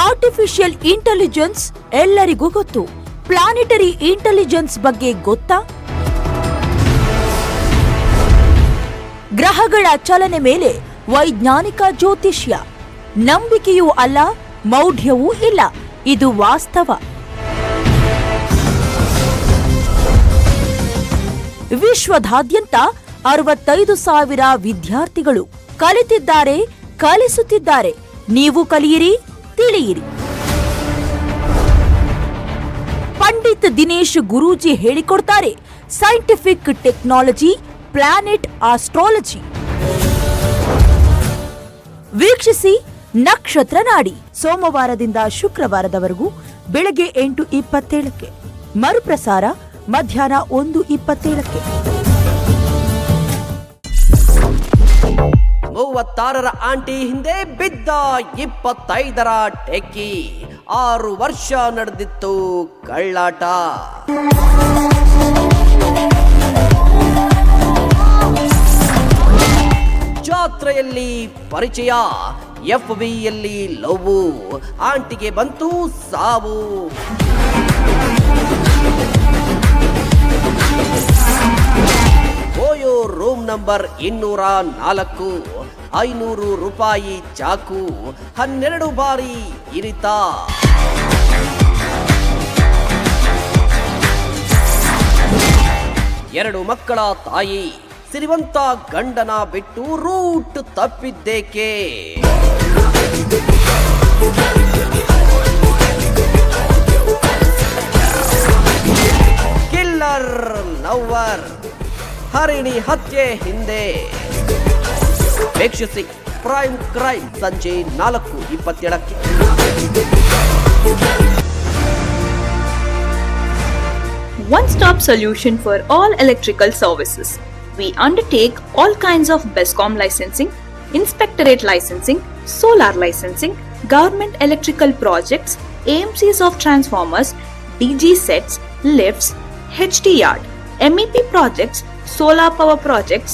ಆರ್ಟಿಫಿಷಿಯಲ್ ಇಂಟೆಲಿಜೆನ್ಸ್ ಎಲ್ಲರಿಗೂ ಗೊತ್ತು. ಪ್ಲಾನೆಟರಿ ಇಂಟೆಲಿಜೆನ್ಸ್ ಬಗ್ಗೆ ಗೊತ್ತಾ? ಗ್ರಹಗಳ ಚಲನೆ ಮೇಲೆ ವೈಜ್ಞಾನಿಕ ಜ್ಯೋತಿಷ್ಯ. ನಂಬಿಕೆಯೂ ಅಲ್ಲ, ಮೌಢ್ಯವೂ ಇಲ್ಲ. ಇದು ವಾಸ್ತವ. ವಿಶ್ವದಾದ್ಯಂತ ಅರವತ್ತೈದು ಸಾವಿರ ವಿದ್ಯಾರ್ಥಿಗಳು ಕಲಿತಿದ್ದಾರೆ, ಕಲಿಸುತ್ತಿದ್ದಾರೆ. ನೀವು ಕಲಿಯಿರಿ, ತಿಳಿಯಿರಿ. ಪಂಡಿತ್ ದಿನೇಶ್ ಗುರೂಜಿ ಹೇಳಿಕೊಡ್ತಾರೆ ಸೈಂಟಿಫಿಕ್ ಟೆಕ್ನಾಲಜಿ ಪ್ಲಾನೆಟ್ ಆಸ್ಟ್ರಾಲಜಿ ವೀಕ್ಷಿಸಿ ನಕ್ಷತ್ರ ನಾಡಿ. ಸೋಮವಾರದಿಂದ ಶುಕ್ರವಾರದವರೆಗೂ ಬೆಳಗ್ಗೆ ಎಂಟು ಇಪ್ಪತ್ತೇಳಕ್ಕೆ. ಮರುಪ್ರಸಾರ ಮಧ್ಯಾಹ್ನ ಒಂದು ಇಪ್ಪತ್ತೇಳಕ್ಕೆ. ಮೂವತ್ತಾರರ ಆಂಟಿ ಹಿಂದೆ ಬಿದ್ದ ಇಪ್ಪತ್ತೈದರ ಟೆಕ್ಕಿ. ಆರು ವರ್ಷ ನಡೆದಿತ್ತು ಕಳ್ಳಾಟ. ಜಾತ್ರೆಯಲ್ಲಿ ಪರಿಚಯ ಎಫ್ ಯಲ್ಲಿ ಲವ್ ಆಂಟಿಗೆ ಬಂತು ಸಾವು. ಓಯೋ ರೂಮ್ ನಂಬರ್ ಇನ್ನೂರ ನಾಲ್ಕು. ಐನೂರು ರೂಪಾಯಿ ಚಾಕು, ಹನ್ನೆರಡು ಬಾರಿ ಇರಿತ. ಎರಡು ಮಕ್ಕಳ ತಾಯಿ ಸಿರಿವಂತ ಗಂಡನ ಬಿಟ್ಟು ರೂಟ್ ತಪ್ಪಿದ್ದೇಕೆ? ಕಿಲ್ಲರ್ ನವರ್ ಹರಿಣಿ ಹತ್ಯೆ ಹಿಂದೆ. ವೀಕ್ಷಿಸಿ ಪ್ರೈಮ್ ಕ್ರೈಮ್ ಸಂಜೆ ನಾಲ್ಕು ಇಪ್ಪತ್ತೇಳಕ್ಕೆ one-stop solution for all electrical services. We undertake all kinds of BESCOM licensing, inspectorate licensing, solar licensing, government electrical projects, AMCs of transformers, DG sets, lifts, HT yard, MEP projects, solar power projects,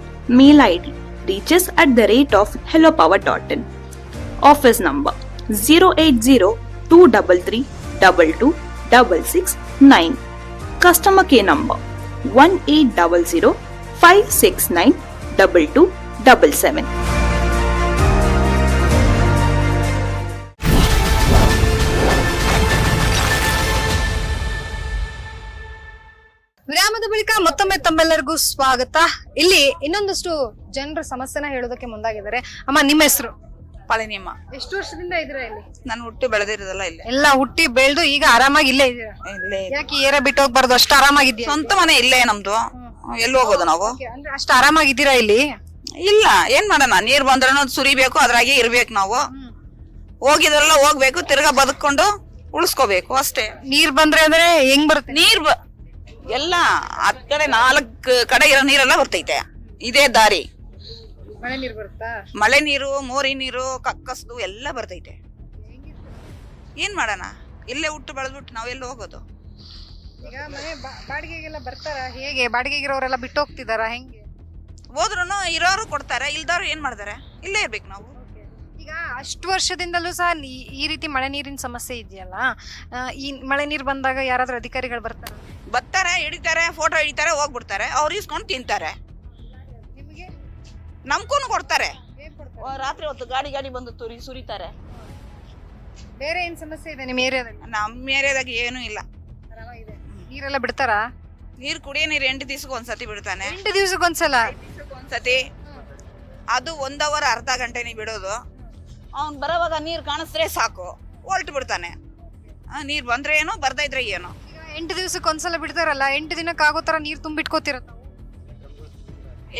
Mail ID reaches at the rate of hellopower.in. Office number 080 233 22669. Customer care number 1800 569 2277. ಬಳಿಕ ಮತ್ತೊಮ್ಮೆ ತಮ್ಮೆಲ್ಲರಿಗೂ ಸ್ವಾಗತ. ಇಲ್ಲಿ ಇನ್ನೊಂದಷ್ಟು ಜನರ ಸಮಸ್ಯೆನ ಹೇಳೋದಕ್ಕೆ ಮುಂದಾಗಿದ್ದಾರೆ. ಅಮ್ಮ ನಿಮ್ಮ ಹೆಸರು? ಪಳನಿಯಮ್ಮ ಎಷ್ಟು ವರ್ಷದಿಂದ ಇದ್ರ ಇಲ್ಲಿ? ನಾನು ಹುಟ್ಟಿ ಬೆಳೆದಿರೋದಲ್ಲ ಇಲ್ಲೇ. ಎಲ್ಲ ಹುಟ್ಟಿ ಬೆಳೆದು ಈಗ ಆರಾಮಾಗಿ ಇಲ್ಲೇ ಇಲ್ಲೇ ಯಾಕೆ ಏರ ಬಿಟ್ಟು ಹೋಗ್ಬಾರ್ದು? ಅಷ್ಟು ಆರಾಮಾಗಿದ್ಯಾ ಸ್ವಂತ ಮನೆ ಇಲ್ಲೇ ನಮ್ದು. ಎಲ್ಲಿ ಹೋಗೋದು ನಾವು? ಅಂದ್ರೆ ಅಷ್ಟು ಆರಾಮಾಗಿದ್ದೀರಾ ಇಲ್ಲಿ? ಇಲ್ಲ ಏನ್ ಮಾಡೋಣ? ನೀರ್ ಬಂದ್ರೂ ಸುರಿಬೇಕು ಅದ್ರಾಗೆ ಇರ್ಬೇಕು ನಾವು. ಹೋಗಿದ್ರಲ್ಲ ಹೋಗ್ಬೇಕು ತಿರ್ಗಾ ಬದುಕೊಂಡು ಉಳಿಸ್ಕೋಬೇಕು ಅಷ್ಟೇ. ನೀರ್ ಬಂದ್ರೆ ಅಂದ್ರೆ ಹೆಂಗ್ ಬರುತ್ತೆ? ನೀರ್ ಬ- ಎಲ್ಲ ಹತ್ ಕಡೆ ನಾಲ್ಕು ಕಡೆ ಇರೋ ನೀರೆಲ್ಲ ಬರ್ತೈತೆ. ಇದೇ ದಾರಿ. ಮಳೆ ನೀರು ಬರುತ್ತಾ? ಮಳೆ ನೀರು ಮೋರಿ ನೀರು ಕಕ್ಕಸ್ದು ಎಲ್ಲ ಬರ್ತೈತೆ. ಏನ್ ಮಾಡೋಣ? ಇಲ್ಲೇ ಹುಟ್ಟು ಬೆಳೆದ್ಬಿಟ್ಟು ನಾವೆಲ್ಲಿ ಹೋಗೋದು? ಈಗ ಮನೆ ಬಾ- ಬಾಡಿಗೆಗೆಲ್ಲ ಬರ್ತಾರ? ಹೇಗೆ? ಬಾಡಿಗೆಗಿರೋರೆಲ್ಲ ಬಿಟ್ಟು ಹೋಗ್ತಿದಾರ ಹೆಂಗೆ? ಹೋದ್ರು ಇರೋರು ಕೊಡ್ತಾರೆ ಇಲ್ದವ್ರು ಏನ್ ಮಾಡ್ತಾರೆ? ಇಲ್ಲೇ ಇರ್ಬೇಕು ನಾವು. ಈಗ ಅಷ್ಟು ವರ್ಷದಿಂದಲೂ ಸಹ ಈ- ಈ ರೀತಿ ಮಳೆ ನೀರಿನ ಸಮಸ್ಯೆ ಇದೆಯಲ್ಲ ಆ, ಈ ಮಳೆ ನೀರು ಬಂದಾಗ ಯಾರಾದ್ರೂ ಅಧಿಕಾರಿಗಳು ಬರ್ತಾರೆ? ಬರ್ತಾರೆ ಹಿಡಿತಾರೆ ಫೋಟೋ ಹಿಡಿತಾರೆ ಹೋಗ್ಬಿಡ್ತಾರೆ. ಅವ್ರು ಇಸ್ಕೊಂಡು ತಿಂತಾರೆ. ನಿಮಗೆ? ನಮ್ಗೂ ಕೊಡ್ತಾರೆ. ಏನ್ ಕೊಡ್ತಾರೆ? ಓ, ರಾತ್ರಿ ಹೊತ್ತು ಗಾಡಿ ಗಾಡಿ ಬಂದು ತುರಿ ಸುರಿತಾರೆ. ಬೇರೆ ಏನ್ ಸಮಸ್ಯೆ ಇದೆ ನಿಮ್ಮ ಏರಿಯಾದಲ್ಲಿ? ನಮ್ಮ ಏರಿಯಾದಾಗ ಏನೂ ಇಲ್ಲ. ನೀರೆಲ್ಲ ಬಿಡ್ತಾರಾ? ನೀರ್ ಕುಡಿಯೋ ನೀರು ಎಂಟು ದಿವ್ಸಕ್ಕೆ ಒಂದ್ಸತಿ ಬಿಡ್ತಾನೆ. ಎಂಟು ದಿವ್ಸಕ್ಕೊಂದ್ಸಲ ಒಂದ್ಸತಿ. ಅದು ಒಂದ್ ಅವರ್ ಅರ್ಧ ಗಂಟೆನೇ ಬಿಡೋದು. ಅವ್ನ್ ಬರೋವಾಗ ನೀರು ಕಾಣಿಸ್ದ್ರೆ ಸಾಕು. ಹೊಲ್ಟು ಬಿಡ್ತಾನೆ. ನೀರು ನೀರ್ ಬಂದ್ರೆ ಏನೋ ಬರ್ತಾ ಇದ್ರೆ ಏನೋ. ಎಂಟು ದಿವಸಕ್ಕೆ ಒಂದ್ಸಲ ಬಿಡ್ತಾರಲ್ಲ ಎಂಟು ದಿನಕ್ಕೆ ಆಗೋ ತರ ನೀರು ತುಂಬಿಟ್ಕೋತಿರ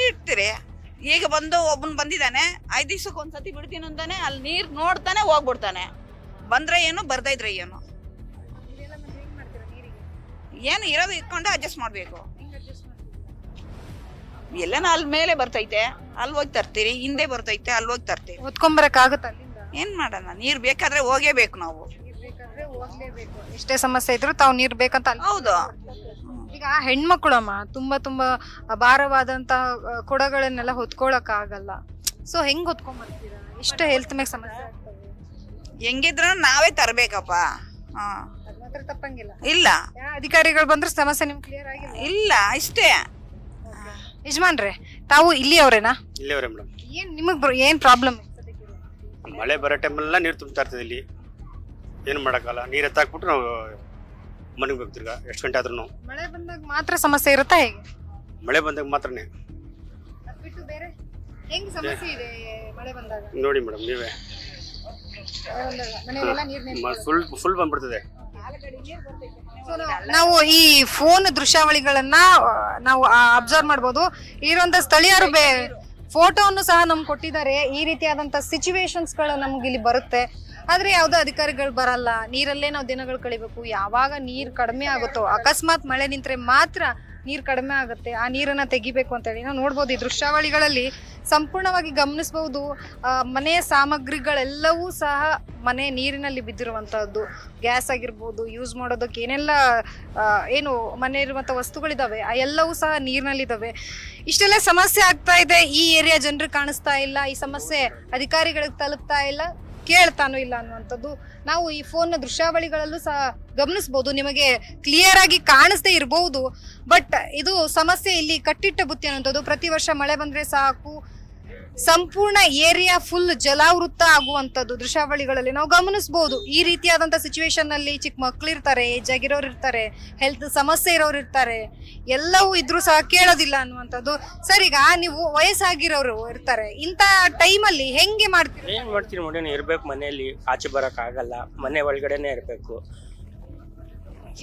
ಇರ್ತೀರಿ. ಈಗ ಬಂದು ಒಬ್ಬನ್ ಬಂದಿದ್ದಾನೆ ಐದ್ ದಿವ್ಸಕ್ಕೆ ಒಂದ್ಸತಿ ಬಿಡ್ತೀನಿ ಅಂತಾನೆ ಅಲ್ಲಿ ನೀರ್ ನೋಡ್ತಾನೆ ಹೋಗ್ಬಿಡ್ತಾನೆ. ಬಂದ್ರೆ ಏನು ಬರ್ತಾ ಇದ್ರೆ ಏನು. ಏನು ಇರೋದು ಇಟ್ಕೊಂಡು ಅಡ್ಜಸ್ಟ್ ಮಾಡ್ಬೇಕು. ಎಲ್ಲನ ಅಲ್ಲಿ ಮೇಲೆ ಬರ್ತೈತೆ. ಅಲ್ಲಿ ಹೋಗಿ ತರ್ತೀರಿ ಹಿಂದೆ ಬರ್ತೈತೆ ಅಲ್ಲಿ ಹೋಗಿ ತರ್ತೀವಿ ಹೊತ್ಕೊಂಬರಕ್ ಆಗುತ್ತ ಅಲ್ಲಿಂದ ಏನ್ ಮಾಡೋಣ? ನೀರ್ ಬೇಕಾದ್ರೆ ಹೋಗೇಬೇಕು ನಾವು. ನೀರ್ ಬೇಕಾದ್ರೆ ಹೋಗ್ಲೇಬೇಕು. ಎಷ್ಟೇ ಸಮಸ್ಯೆ ಇದ್ರು ತಾವು ನೀರ್ ಬೇಕಂತ ಅಲ್ಲಿ ಹೌದು. ಈಗ ಹೆಣ್ಮಕ್ಳು ಅಮ್ಮ ತುಂಬಾ ತುಂಬಾ ಭಾರವಾದಂತಹ ಆ, ಕೊಡಗಳನ್ನೆಲ್ಲ ಹೊತ್ಕೊಳಕ್ ಆಗಲ್ಲ. ಸೊ ಹೆಂಗ್ ಹೊತ್ಕೊಂಡ್ ಇಷ್ಟ ಹೆಲ್ತ್ ಮೇಲೆ ಸಮಸ್ಯೆ ಹೆಂಗಿದ್ರು ನಾವೇ ತರ್ಬೇಕಪ್ಪ. ಹಾ. ಅದ್ ಮಾತ್ರ ತಪ್ಪಂಗಿಲ್ಲ. ಇಲ್ಲ. ಅಧಿಕಾರಿಗಳು ಬಂದ್ರೆ ಸಮಸ್ಯೆ ನಿಮ್ ಕ್ಲಿಯರ್ ಆಗಿಲ್ಲ ಇಲ್ಲ ಇಷ್ಟೇ. ಯಜಮಾನ್ರೆ ತಾವು ಇಲ್ಲಿ ಅವ್ರೇನಾ ಇಲ್ಲೇವ್ರೆ ಮೇಡಮ್. ಏನ್ ನಿಮಗ್ ಬರೋ- ಏನ್ ಪ್ರಾಬ್ಲಮ್ ಮಳೆ ಬರೋ ಟೈಮಲ್ಲ ನೀರು ತುಂಬ್ತಾ ಇರ್ತದೆ ಇಲ್ಲಿ. ಏನು ಮಾಡೋಕ್ಕಲ್ಲ ನೀರು ಎತ್ತಾಕ್ಬಿಟ್ಟು ನಾವು ಮನೆಗೆ ಹೋಗ್ತಿರ್ಗ ಎಷ್ಟು ಗಂಟೆ ಆದ್ರೂ ಮಳೆ ಬಂದಾಗ ಮಾತ್ರ ಸಮಸ್ಯೆ ಇರುತ್ತಾ ಹೇಗೆ? ಮಳೆ ಬಂದಾಗ ಮಾತ್ರನೇ. ಅದ್ ಬಿಟ್ಟು ಬೇರೆ? ಹೆಂಗ್ ಸಮಸ್ಯೆ ಇದೆ ಮಳೆ ಬಂದಾಗ? ನೋಡಿ ಮೇಡಮ್ ನೀವೇ. ಮಳೆ ಬಂದಾಗ ಮನೆಯಲ್ಲೆಲ್ಲ ನೀರ್ ನಿಂತ್ಕೊಳ್ಳುತ್ತೆ. ಫುಲ್ ಫುಲ್ ಬಂದ್ಬಿಡ್ತದೆ. So, ನಾವು- ನಾವು ಈ ಫೋನ್ ದೃಶ್ಯಾವಳಿಗಳನ್ನ ಆ, ನಾವು ಅಬ್ಸರ್ವ್ ಮಾಡ್ಬೋದು. ಇರುವಂತ ಸ್ಥಳೀಯರು ಬೇ ಫೋಟೋವನ್ನು ಸಹ ನಮ್ಗೆ ಕೊಟ್ಟಿದ್ದಾರೆ. ಈ ರೀತಿಯಾದಂಥ ಸಿಚುವೇಶನ್ಸ್ಗಳು ನಮ್ಗೆ ಇಲ್ಲಿ ಬರುತ್ತೆ. ಆದ್ರೆ ಯಾವ್ದೋ ಅಧಿಕಾರಿಗಳು ಬರಲ್ಲ. ನೀರಲ್ಲೇ ನಾವು ದಿನಗಳು ಕಳಿಬೇಕು. ಯಾವಾಗ ನೀರು ಕಡಿಮೆ ಆಗುತ್ತೋ, ಅಕಸ್ಮಾತ್ ಮಳೆ ನಿಂತ್ರೆ ಮಾತ್ರ ನೀರ್ ಕಡಿಮೆ ಆಗುತ್ತೆ, ಆ ನೀರನ್ನ ತೆಗಿಬೇಕು ಅಂತ ಹೇಳಿ. ನಾವು ನೋಡ್ಬೋದು ಈ ದೃಶ್ಯಾವಳಿಗಳಲ್ಲಿ ಸಂಪೂರ್ಣವಾಗಿ ಗಮನಿಸಬಹುದು ಮನೆಯ ಸಾಮಗ್ರಿಗಳೆಲ್ಲವೂ ಸಹ ಮನೆ ನೀರಿನಲ್ಲಿ ಬಿದ್ದಿರುವಂಥದ್ದು ಗ್ಯಾಸ್ ಆಗಿರ್ಬೋದು, ಯೂಸ್ ಮಾಡೋದಕ್ಕೆ ಏನೆಲ್ಲ ಏನು ಮನೆ ಇರುವಂತ ವಸ್ತುಗಳಿದಾವೆ, ಆ ಎಲ್ಲವೂ ಸಹ ನೀರಿನಲ್ಲಿದ್ದಾವೆ ಇಷ್ಟೆಲ್ಲ ಸಮಸ್ಯೆ ಆಗ್ತಾ ಇದೆ ಈ ಏರಿಯಾ ಜನರಿಗೆ ಕಾಣಿಸ್ತಾ ಇಲ್ಲ, ಈ ಸಮಸ್ಯೆ ಅಧಿಕಾರಿಗಳಿಗೆ ತಲುಪ್ತಾ ಇಲ್ಲ. ಕೇಳ್ತಾನೂ ಇಲ್ಲ ಅನ್ನುವಂಥದ್ದು ನಾವು ಈ ಫೋನ್ ದೃಶ್ಯಾವಳಿಗಳಲ್ಲೂ ಸಹ ಗಮನಿಸಬಹುದು ನಿಮಗೆ ಕ್ಲಿಯರ್ ಆಗಿ ಕಾಣಿಸ್ದೇ ಇರಬಹುದು ಬಟ್ ಇದು ಸಮಸ್ಯೆ ಇಲ್ಲಿ ಕಟ್ಟಿಟ್ಟ ಬುತ್ತಿ ಅನ್ನುವಂಥದ್ದು. ಪ್ರತಿ ವರ್ಷ ಮಳೆ ಬಂದ್ರೆ ಸಾಕು ಸಂಪೂರ್ಣ ಏರಿಯಾ ಫುಲ್ ಜಲಾವೃತ ಆಗುವಂತದ್ದು ದೃಶ್ಯಾವಳಿಗಳಲ್ಲಿ ನಾವು ಗಮನಿಸಬಹುದು ಈ ರೀತಿಯಾದಂತ ಸಿಚುವೇಶನ್ನಲ್ಲಿ ಚಿಕ್ಕ ಮಕ್ಳು ಇರ್ತಾರೆ ಏಜ್ ಆಗಿರೋರು ಇರ್ತಾರೆ ಹೆಲ್ತ್ ಸಮಸ್ಯೆ ಇರೋರು ಇರ್ತಾರೆ ಎಲ್ಲವೂ ಇದ್ರೂ ಸಹ ಕೇಳೋದಿಲ್ಲ ಅನ್ನುವಂಥದ್ದು. ಸರ್ ಈಗ ನೀವು ವಯಸ್ಸಾಗಿರೋರು ಇರ್ತಾರೆ ಇಂಥ ಟೈಮಲ್ಲಿ ಹೆಂಗೆ ಮಾಡ್ತೀರಿ? ಏನ್ ಮಾಡ್ತೀರಿ ನೋಡಿ ಇರ್ಬೇಕು ಮನೆಯಲ್ಲಿ ಆಚೆ ಬರಕ್ ಆಗಲ್ಲ ಮನೆ ಒಳಗಡೆನೆ ಇರ್ಬೇಕು.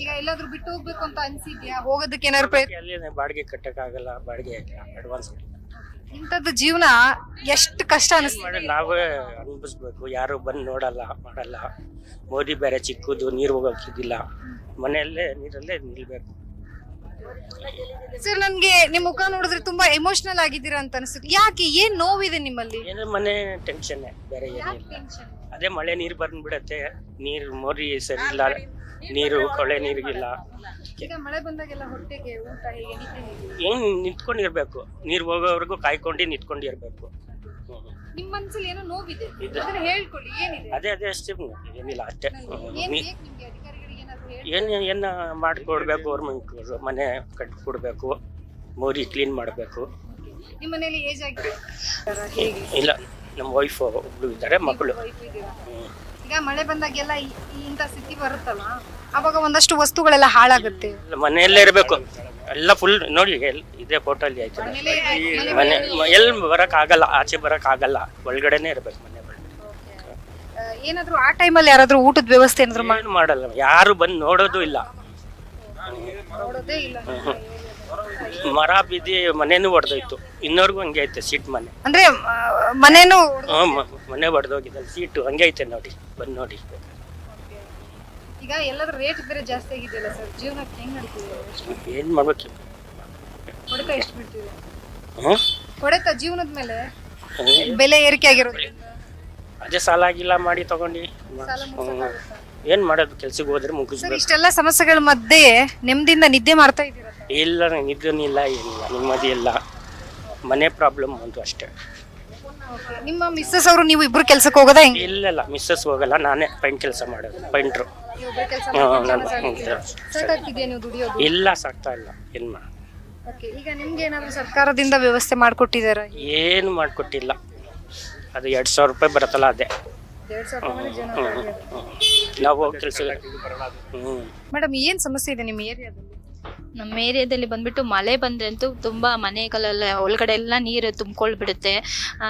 ಈಗ ಎಲ್ಲಾದ್ರೂ ಬಿಟ್ಟು ಹೋಗ್ಬೇಕು ಅಂತ ಅನ್ಸಿದ್ಯಾ? ಹೋಗೋದಕ್ಕೆ ಏನಾದ್ರು ಪ್ರಯತ್ನ ಅಲ್ಲಿ ಬಾಡಿಗೆ ಕಟ್ಟಕ್ ಆಗಲ್ಲ ಬಾಡಿಗೆ ಅಡ್ವಾನ್ಸ್ ಇಂಥದ್ದು ಜೀವನ ಎಷ್ಟು ಕಷ್ಟ ಅನಿಸ್ತದೆ. ನಾವೇ ಅನುಭವಿಸ್ಬೇಕು. ಯಾರು ಬಂದು ನೋಡಲ್ಲ ಮಾಡಲ್ಲ. ಮೋದಿ ಬೇರೆ ಚಿಕ್ಕದು ನೀರು ಹೋಗಿಲ್ಲ ಮನೆಯಲ್ಲೇ ನೀರಲ್ಲೇ ನಿಲ್ಬೇಕು. ಸರ್ ನನ್ಗೆ ನಿಮ್ ಮುಖ ನೋಡಿದ್ರೆ ತುಂಬಾ ಎಮೋಷನಲ್ ಆಗಿದ್ದೀರಾ ಅಂತ ಅನಿಸುತ್ತೆ. ಯಾಕೆ? ಏನ್ ನೋವಿದೆ ನಿಮ್ಮಲ್ಲಿ? ಏನೋ ಮನೆ ಟೆನ್ಷನ್ ಬೇರೆ ಏನಿಲ್ಲ. ಅದೇ ಮಳೆ ನೀರು ಬಂದ್ಬಿಡತ್ತೆ. ನೀರು ಮೋರಿ ಸರಿ ಇಲ್ಲ. ನೀರು ಕೊಳೆ ನೀರಿಗಿಲ್ಲ. ಈಗ ಮಳೆ ಬಂದಾಗೆಲ್ಲ ಹೊಟ್ಟೆಗೆ ಊಟ ಹೇಗೆ ನಿದ್ದೆ ಹೇಗೆ? ಏನ್ ನಿಂತ್ಕೊಂಡಿರ್ಬೇಕು? ನೀರು ಹೋಗೋವರೆಗೂ ಕಾಯ್ಕೊಂಡು ನಿಂತ್ಕೊಂಡಿರ್ಬೇಕು. ನಿಮ್ಮ ನಿಮ್ ಮನ್ಸಲ್ಲಿ ಏನೋ ನೋವಿದೆ. ಇದೆ. ಅದನ್ನ ಹೇಳ್ಕೊಳ್ಳಿ ಏನಿದೆ? ಅದೇ ಅದೇ ಅಷ್ಟೇ ಏನಿಲ್ಲ ಅಷ್ಟೇ. ಹ್ಮ್. ಏನ್ ನೀ- ಬೇಕು ನಿಮ್ಗೆ ಅಧಿಕಾರಿಗಳಿಗೆ ಏನಾದ್ರು ಹೇಳಿ ಏನ್ ಏನ ಮಾಡಿಕೊಡ್ಬೇಕು? ಗೌರ್ಮೆಂಟ್ ಮನೆ ಕಟ್ಕೊಡ್ಬೇಕು. ಮೋರಿ ಕ್ಲೀನ್ ಮಾಡಬೇಕು. ನಿಮ್ಮ ಮನೇಲಿ ಏಜ್ ಆಗಿದೆ ಹೇಗೆ ಇಲ್ಲ ನಮ್ಮ ವೈಫ್ ಒಬ್ಳು ಇದ್ದಾರೆ ಮಕ್ಕಳು wife ಇದ್ದೀರಾ? ಈಗ ಮಳೆ ಬಂದಾಗೆಲ್ಲ ಈ- ಈ ಇಂಥ ಸ್ಥಿತಿ ಬರುತ್ತಲ್ಲ ಅವಾಗ ಒಂದಷ್ಟು ವಸ್ತುಗಳೆಲ್ಲ ಹಾಳಾಗುತ್ತೆ. ಮನೆಯಲ್ಲೇ ಇರಬೇಕು. ಎಲ್ಲ ಫುಲ್ ನೋಡಿ ಎಲ್ ಇದೇ ಫೋಟೋ ಅಲ್ಲಿ ಆಯ್ತು. ಮನೆ ಎಲ್ಲಿ ಬರಕ್ ಆಗಲ್ಲ ಆಚೆ ಬರಕ್ ಆಗಲ್ಲ ಒಳಗಡೆನೆ ಇರ್ಬೇಕು ಮನೆ ಒಳಗಡೆ. ಆ, ಏನಾದ್ರು ಆ ಟೈಮಲ್ಲಿ ಯಾರಾದ್ರೂ ಊಟದ ವ್ಯವಸ್ಥೆ ಏನಾದ್ರು ಮಾಡಿ ಏನು ಮಾಡಲ್ಲ ಯಾರು ಬಂದು ನೋಡೋದು ಇಲ್ಲ. ನೋಡೋದೇ ಇಲ್ಲ. ಮರ ಬಿದ್ದಿ ಮನೆನೂ ಹೊಡೆದೋಯ್ತು ಇನ್ನೋರ್ಗು ಹಂಗೆ ಐತೆ ಸೀಟ್ ಮನೆ. ಅಂದ್ರೆ ಮನೆನೂ ಮನೇನು ಹ್ಮ್, ಮ- ಮನೆ ಹೊಡೆದೋಗಿದೆ ಸೀಟು ಹಂಗೆ ಐತೆ ನೋಡಿ ಬಂದ್ ನೋಡಿ. ಈಗ ಎಲ್ಲಾದ್ರೂ ರೇಟ್ ಬೇರೆ ಜಾಸ್ತಿ ಆಗಿದೆಯಲ್ಲ ಸರ್? ಜೀವನಕ್ಕೆ ಹೆಂಗ್ ನಡೀತಿದೆ? ಏನು ಮಾಡ್ಬೇಕು ಹೊಡೆತ ಎಷ್ಟು ಬಿಡ್ತಿದೆ ಹ್ಞೂ ಹೊಡೆತ ಜೀವನದ ಮೇಲೆ? ಬೆಲೆ ಏರಿಕೆ ಆಗಿರೋದ್ರಿಂದ? ಅದೇ ಸಾಲ ಆಗಿಲ್ಲ ಮಾಡಿ ತಗೊಂಡಿ. ಸಾಲ ಮುಗ್ಸಕ್ಕಾಗುತ್ತಾ? ಏನು ಮಾಡೋದು? ಕೆಲ್ಸಕ್ಕೆ ಹೋದ್ರೆ ಸರ್ ಮುಗಿಸ್ಬೇಕು ಇಷ್ಟೆಲ್ಲ ಸಮಸ್ಯೆಗಳ ಮಧ್ಯೆ ನೆಮ್ಮದಿಯಿಂದ ನಿದ್ದೆ ಮಾಡ್ತಾ ಇದ್ದೀರಾ? ಇಲ್ಲ ನಿದ್ದನಿಲ್ಲ ಏನಿಲ್ಲ. ನಿಮ್ಮದು ಇಲ್ಲ. ಮನೆ ಪ್ರಾಬ್ಲಮ್ ಒಂದು ಅಷ್ಟೇ. ನಿಮ್ಮ ಮಿಸ್ಸಸ್ ಅವರು ನೀವು ಇಬ್ರು ಕೆಲ್ಸಕ್ಕೆ ಹೋಗೋದಾ ಇಲ್ಲ ಇಲ್ಲಲ್ಲ ಮಿಸ್ಸಸ್ ಹೋಗಲ್ಲ. ನಾನೇ ಪೈಂಟ್ ಕೆಲಸ ಮಾಡೋದು. ಪೈಂಟ್ರು. ಸಾಕಾಗ್ತಿದ್ಯಾ ನೀವು ದುಡಿಯೋದು? ಇಲ್ಲ ಸಾಕ್ತಾ ಇಲ್ಲ. ಏನು ಮಾ Okay. ಈಗ ನಿಮ್ಗೆ ಏನಾದ್ರು ಸರ್ಕಾರದಿಂದ ವ್ಯವಸ್ಥೆ ಮಾಡ್ಕೊಟ್ಟಿದಾರ? ಏನು ಮಾಡಿಕೊಟ್ಟಿಲ್ಲ. ಅದು ಎರಡು ಸಾವಿರ ರೂಪಾಯಿ ಬರುತ್ತಲ್ಲ ಅದೇ. ನಾವು ಹೋಗಿ ಕೆಲಸ ಹ್ಞೂ ಮೇಡಮ್ ಏನ್ ಸಮಸ್ಯೆ ಇದೆ ನಿಮ್ಮ ಏರಿಯಾದಲ್ಲಿ? ನಮ್ಮ ಏರಿಯಾದಲ್ಲಿ ಬಂದ್ಬಿಟ್ಟು ಮಳೆ ಬಂದ್ರಂತೂ ತುಂಬಾ ಮನೆಗಳೆಲ್ಲ ಒಳಗಡೆ ಎಲ್ಲ ನೀರು ತುಂಬ್ಕೊಳ್ಬಿಡುತ್ತೆ.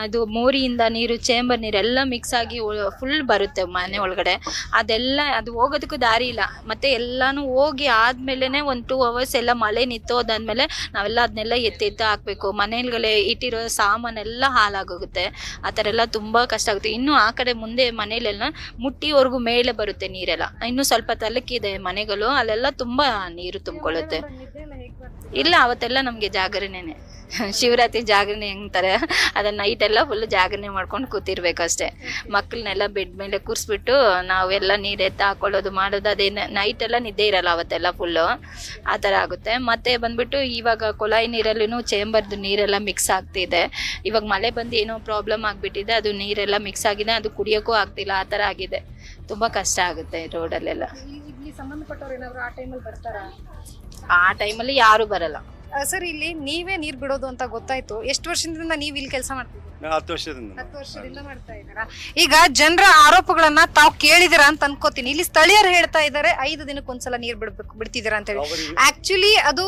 ಅದು ಮೋರಿಯಿಂದ ನೀರು ಚೇಂಬರ್ ನೀರು ಎಲ್ಲ ಮಿಕ್ಸ್ ಆಗಿ ಫುಲ್ ಬರುತ್ತೆ ಮನೆ ಒಳಗಡೆ. ಅದೆಲ್ಲ, ಅದು ಹೋಗೋದಕ್ಕೂ ದಾರಿ ಇಲ್ಲ. ಮತ್ತೆ ಎಲ್ಲಾನು ಹೋಗಿ ಆದ್ಮೇಲೆ ಒಂದು ಟೂ ಅವರ್ಸ್ ಎಲ್ಲ ಮಳೆ ನಿಂತೋದಾದ್ಮೇಲೆ ನಾವೆಲ್ಲ ಅದನ್ನೆಲ್ಲ ಎತ್ತಿ ಎತ್ತಿ ಹಾಕ್ಬೇಕು. ಮನೆಗಳೇ ಇಟ್ಟಿರೋ ಸಾಮಾನೆಲ್ಲ ಹಾಳಾಗೋಗುತ್ತೆ. ಆ ಥರ ಎಲ್ಲ ತುಂಬಾ ಕಷ್ಟ ಆಗುತ್ತೆ. ಇನ್ನು ಆ ಕಡೆ ಮುಂದೆ ಮನೆಯಲ್ಲೆಲ್ಲ ಮುಟ್ಟಿವರೆಗೂ ಮೇಲೆ ಬರುತ್ತೆ ನೀರೆಲ್ಲ. ಇನ್ನು ಸ್ವಲ್ಪ ತಲಕ್ಕಿದೆ ಮನೆಗಳು, ಅಲ್ಲೆಲ್ಲ ತುಂಬಾ ನೀರು ತುಂಬಿಕೊಳ್ಳುತ್ತೆ. ಇಲ್ಲ ಅವತ್ತೆಲ್ಲ ನಮಗೆ ಜಾಗರಣೆನೆ. ಶಿವರಾತ್ರಿ ಜಾಗರಣೆ ಹೆಂಗ್ತಾರೆ? ಅದನ್ನ ನೈಟ್ ಎಲ್ಲ ಫುಲ್ ಜಾಗರಣೆ ಮಾಡ್ಕೊಂಡು ಕೂತಿರ್ಬೇಕು ಅಷ್ಟೇ. ಮಕ್ಕಳನ್ನೆಲ್ಲ ಬೆಡ್ ಮೇಲೆ ಕೂರಿಸ್ಬಿಟ್ಟು ನಾವೆಲ್ಲ ನೀರು ಎತ್ತ ಹಾಕೊಳ್ಳೋದು ಮಾಡೋದು ಅದೇ ನೈಟ್ ಎಲ್ಲ ನಿದ್ದೆ ಇರಲ್ಲ ಅವತ್ತೆಲ್ಲ ಫುಲ್ಲು ಆ ಥರ ಆಗುತ್ತೆ. ಮತ್ತೆ ಬಂದ್ಬಿಟ್ಟು ಇವಾಗ ಕೊಳಾಯಿ ನೀರಲ್ಲೂ ಚೇಂಬರ್ದು ನೀರೆಲ್ಲ ಮಿಕ್ಸ್ ಆಗ್ತಿದೆ. ಇವಾಗ ಮಳೆ ಬಂದು ಏನೋ ಪ್ರಾಬ್ಲಮ್ ಆಗಿಬಿಟ್ಟಿದೆ ಅದು ನೀರೆಲ್ಲ ಮಿಕ್ಸ್ ಆಗಿದೆ ಅದು ಕುಡಿಯೋಕ್ಕೂ ಆಗ್ತಿಲ್ಲ. ಆ ಥರ ಆಗಿದೆ. ತುಂಬ ಕಷ್ಟ ಆಗುತ್ತೆ ರೋಡಲ್ಲೆಲ್ಲ ಇಲ್ಲಿ ಸಂಬಂಧಪಟ್ಟವ್ರು ಏನಾದ್ರು ಆ ಟೈಮಲ್ಲಿ ಯಾರು ಬರಲ್ಲ. ಸರ್ ಇಲ್ಲಿ ನೀವೇ ನೀರ್ ಬಿಡೋದು ಅಂತ ಗೊತ್ತಾಯ್ತು. ಎಷ್ಟು ವರ್ಷದಿಂದ ನೀವ್ ಇಲ್ಲಿ ಕೆಲಸ ಮಾಡ್ತಿದ್ದೀರಾ? ಹತ್ತು ವರ್ಷದಿಂದ. ಹತ್ತು ವರ್ಷದಿಂದ ಮಾಡ್ತಾ ಇದ್ದೀರಾ? ಈಗ ಜನರ ಆರೋಪಗಳನ್ನ ತಾವು ಕೇಳಿದಿರಾ ಅಂತ ಅನ್ಕೋತೀನಿ. ಇಲ್ಲಿ ಸ್ಥಳೀಯರು ಹೇಳ್ತಾ ಇದ್ದಾರೆ ಐದು ದಿನಕ್ಕೊಂದ್ಸಲ ನೀರ್ ಬಿಡ್ಬೇಕು ಬಿಡ್ತಿದ್ದೀರಾ ಅಂತ ಹೇಳಿ. ಆಕ್ಚುಲಿ ಅದು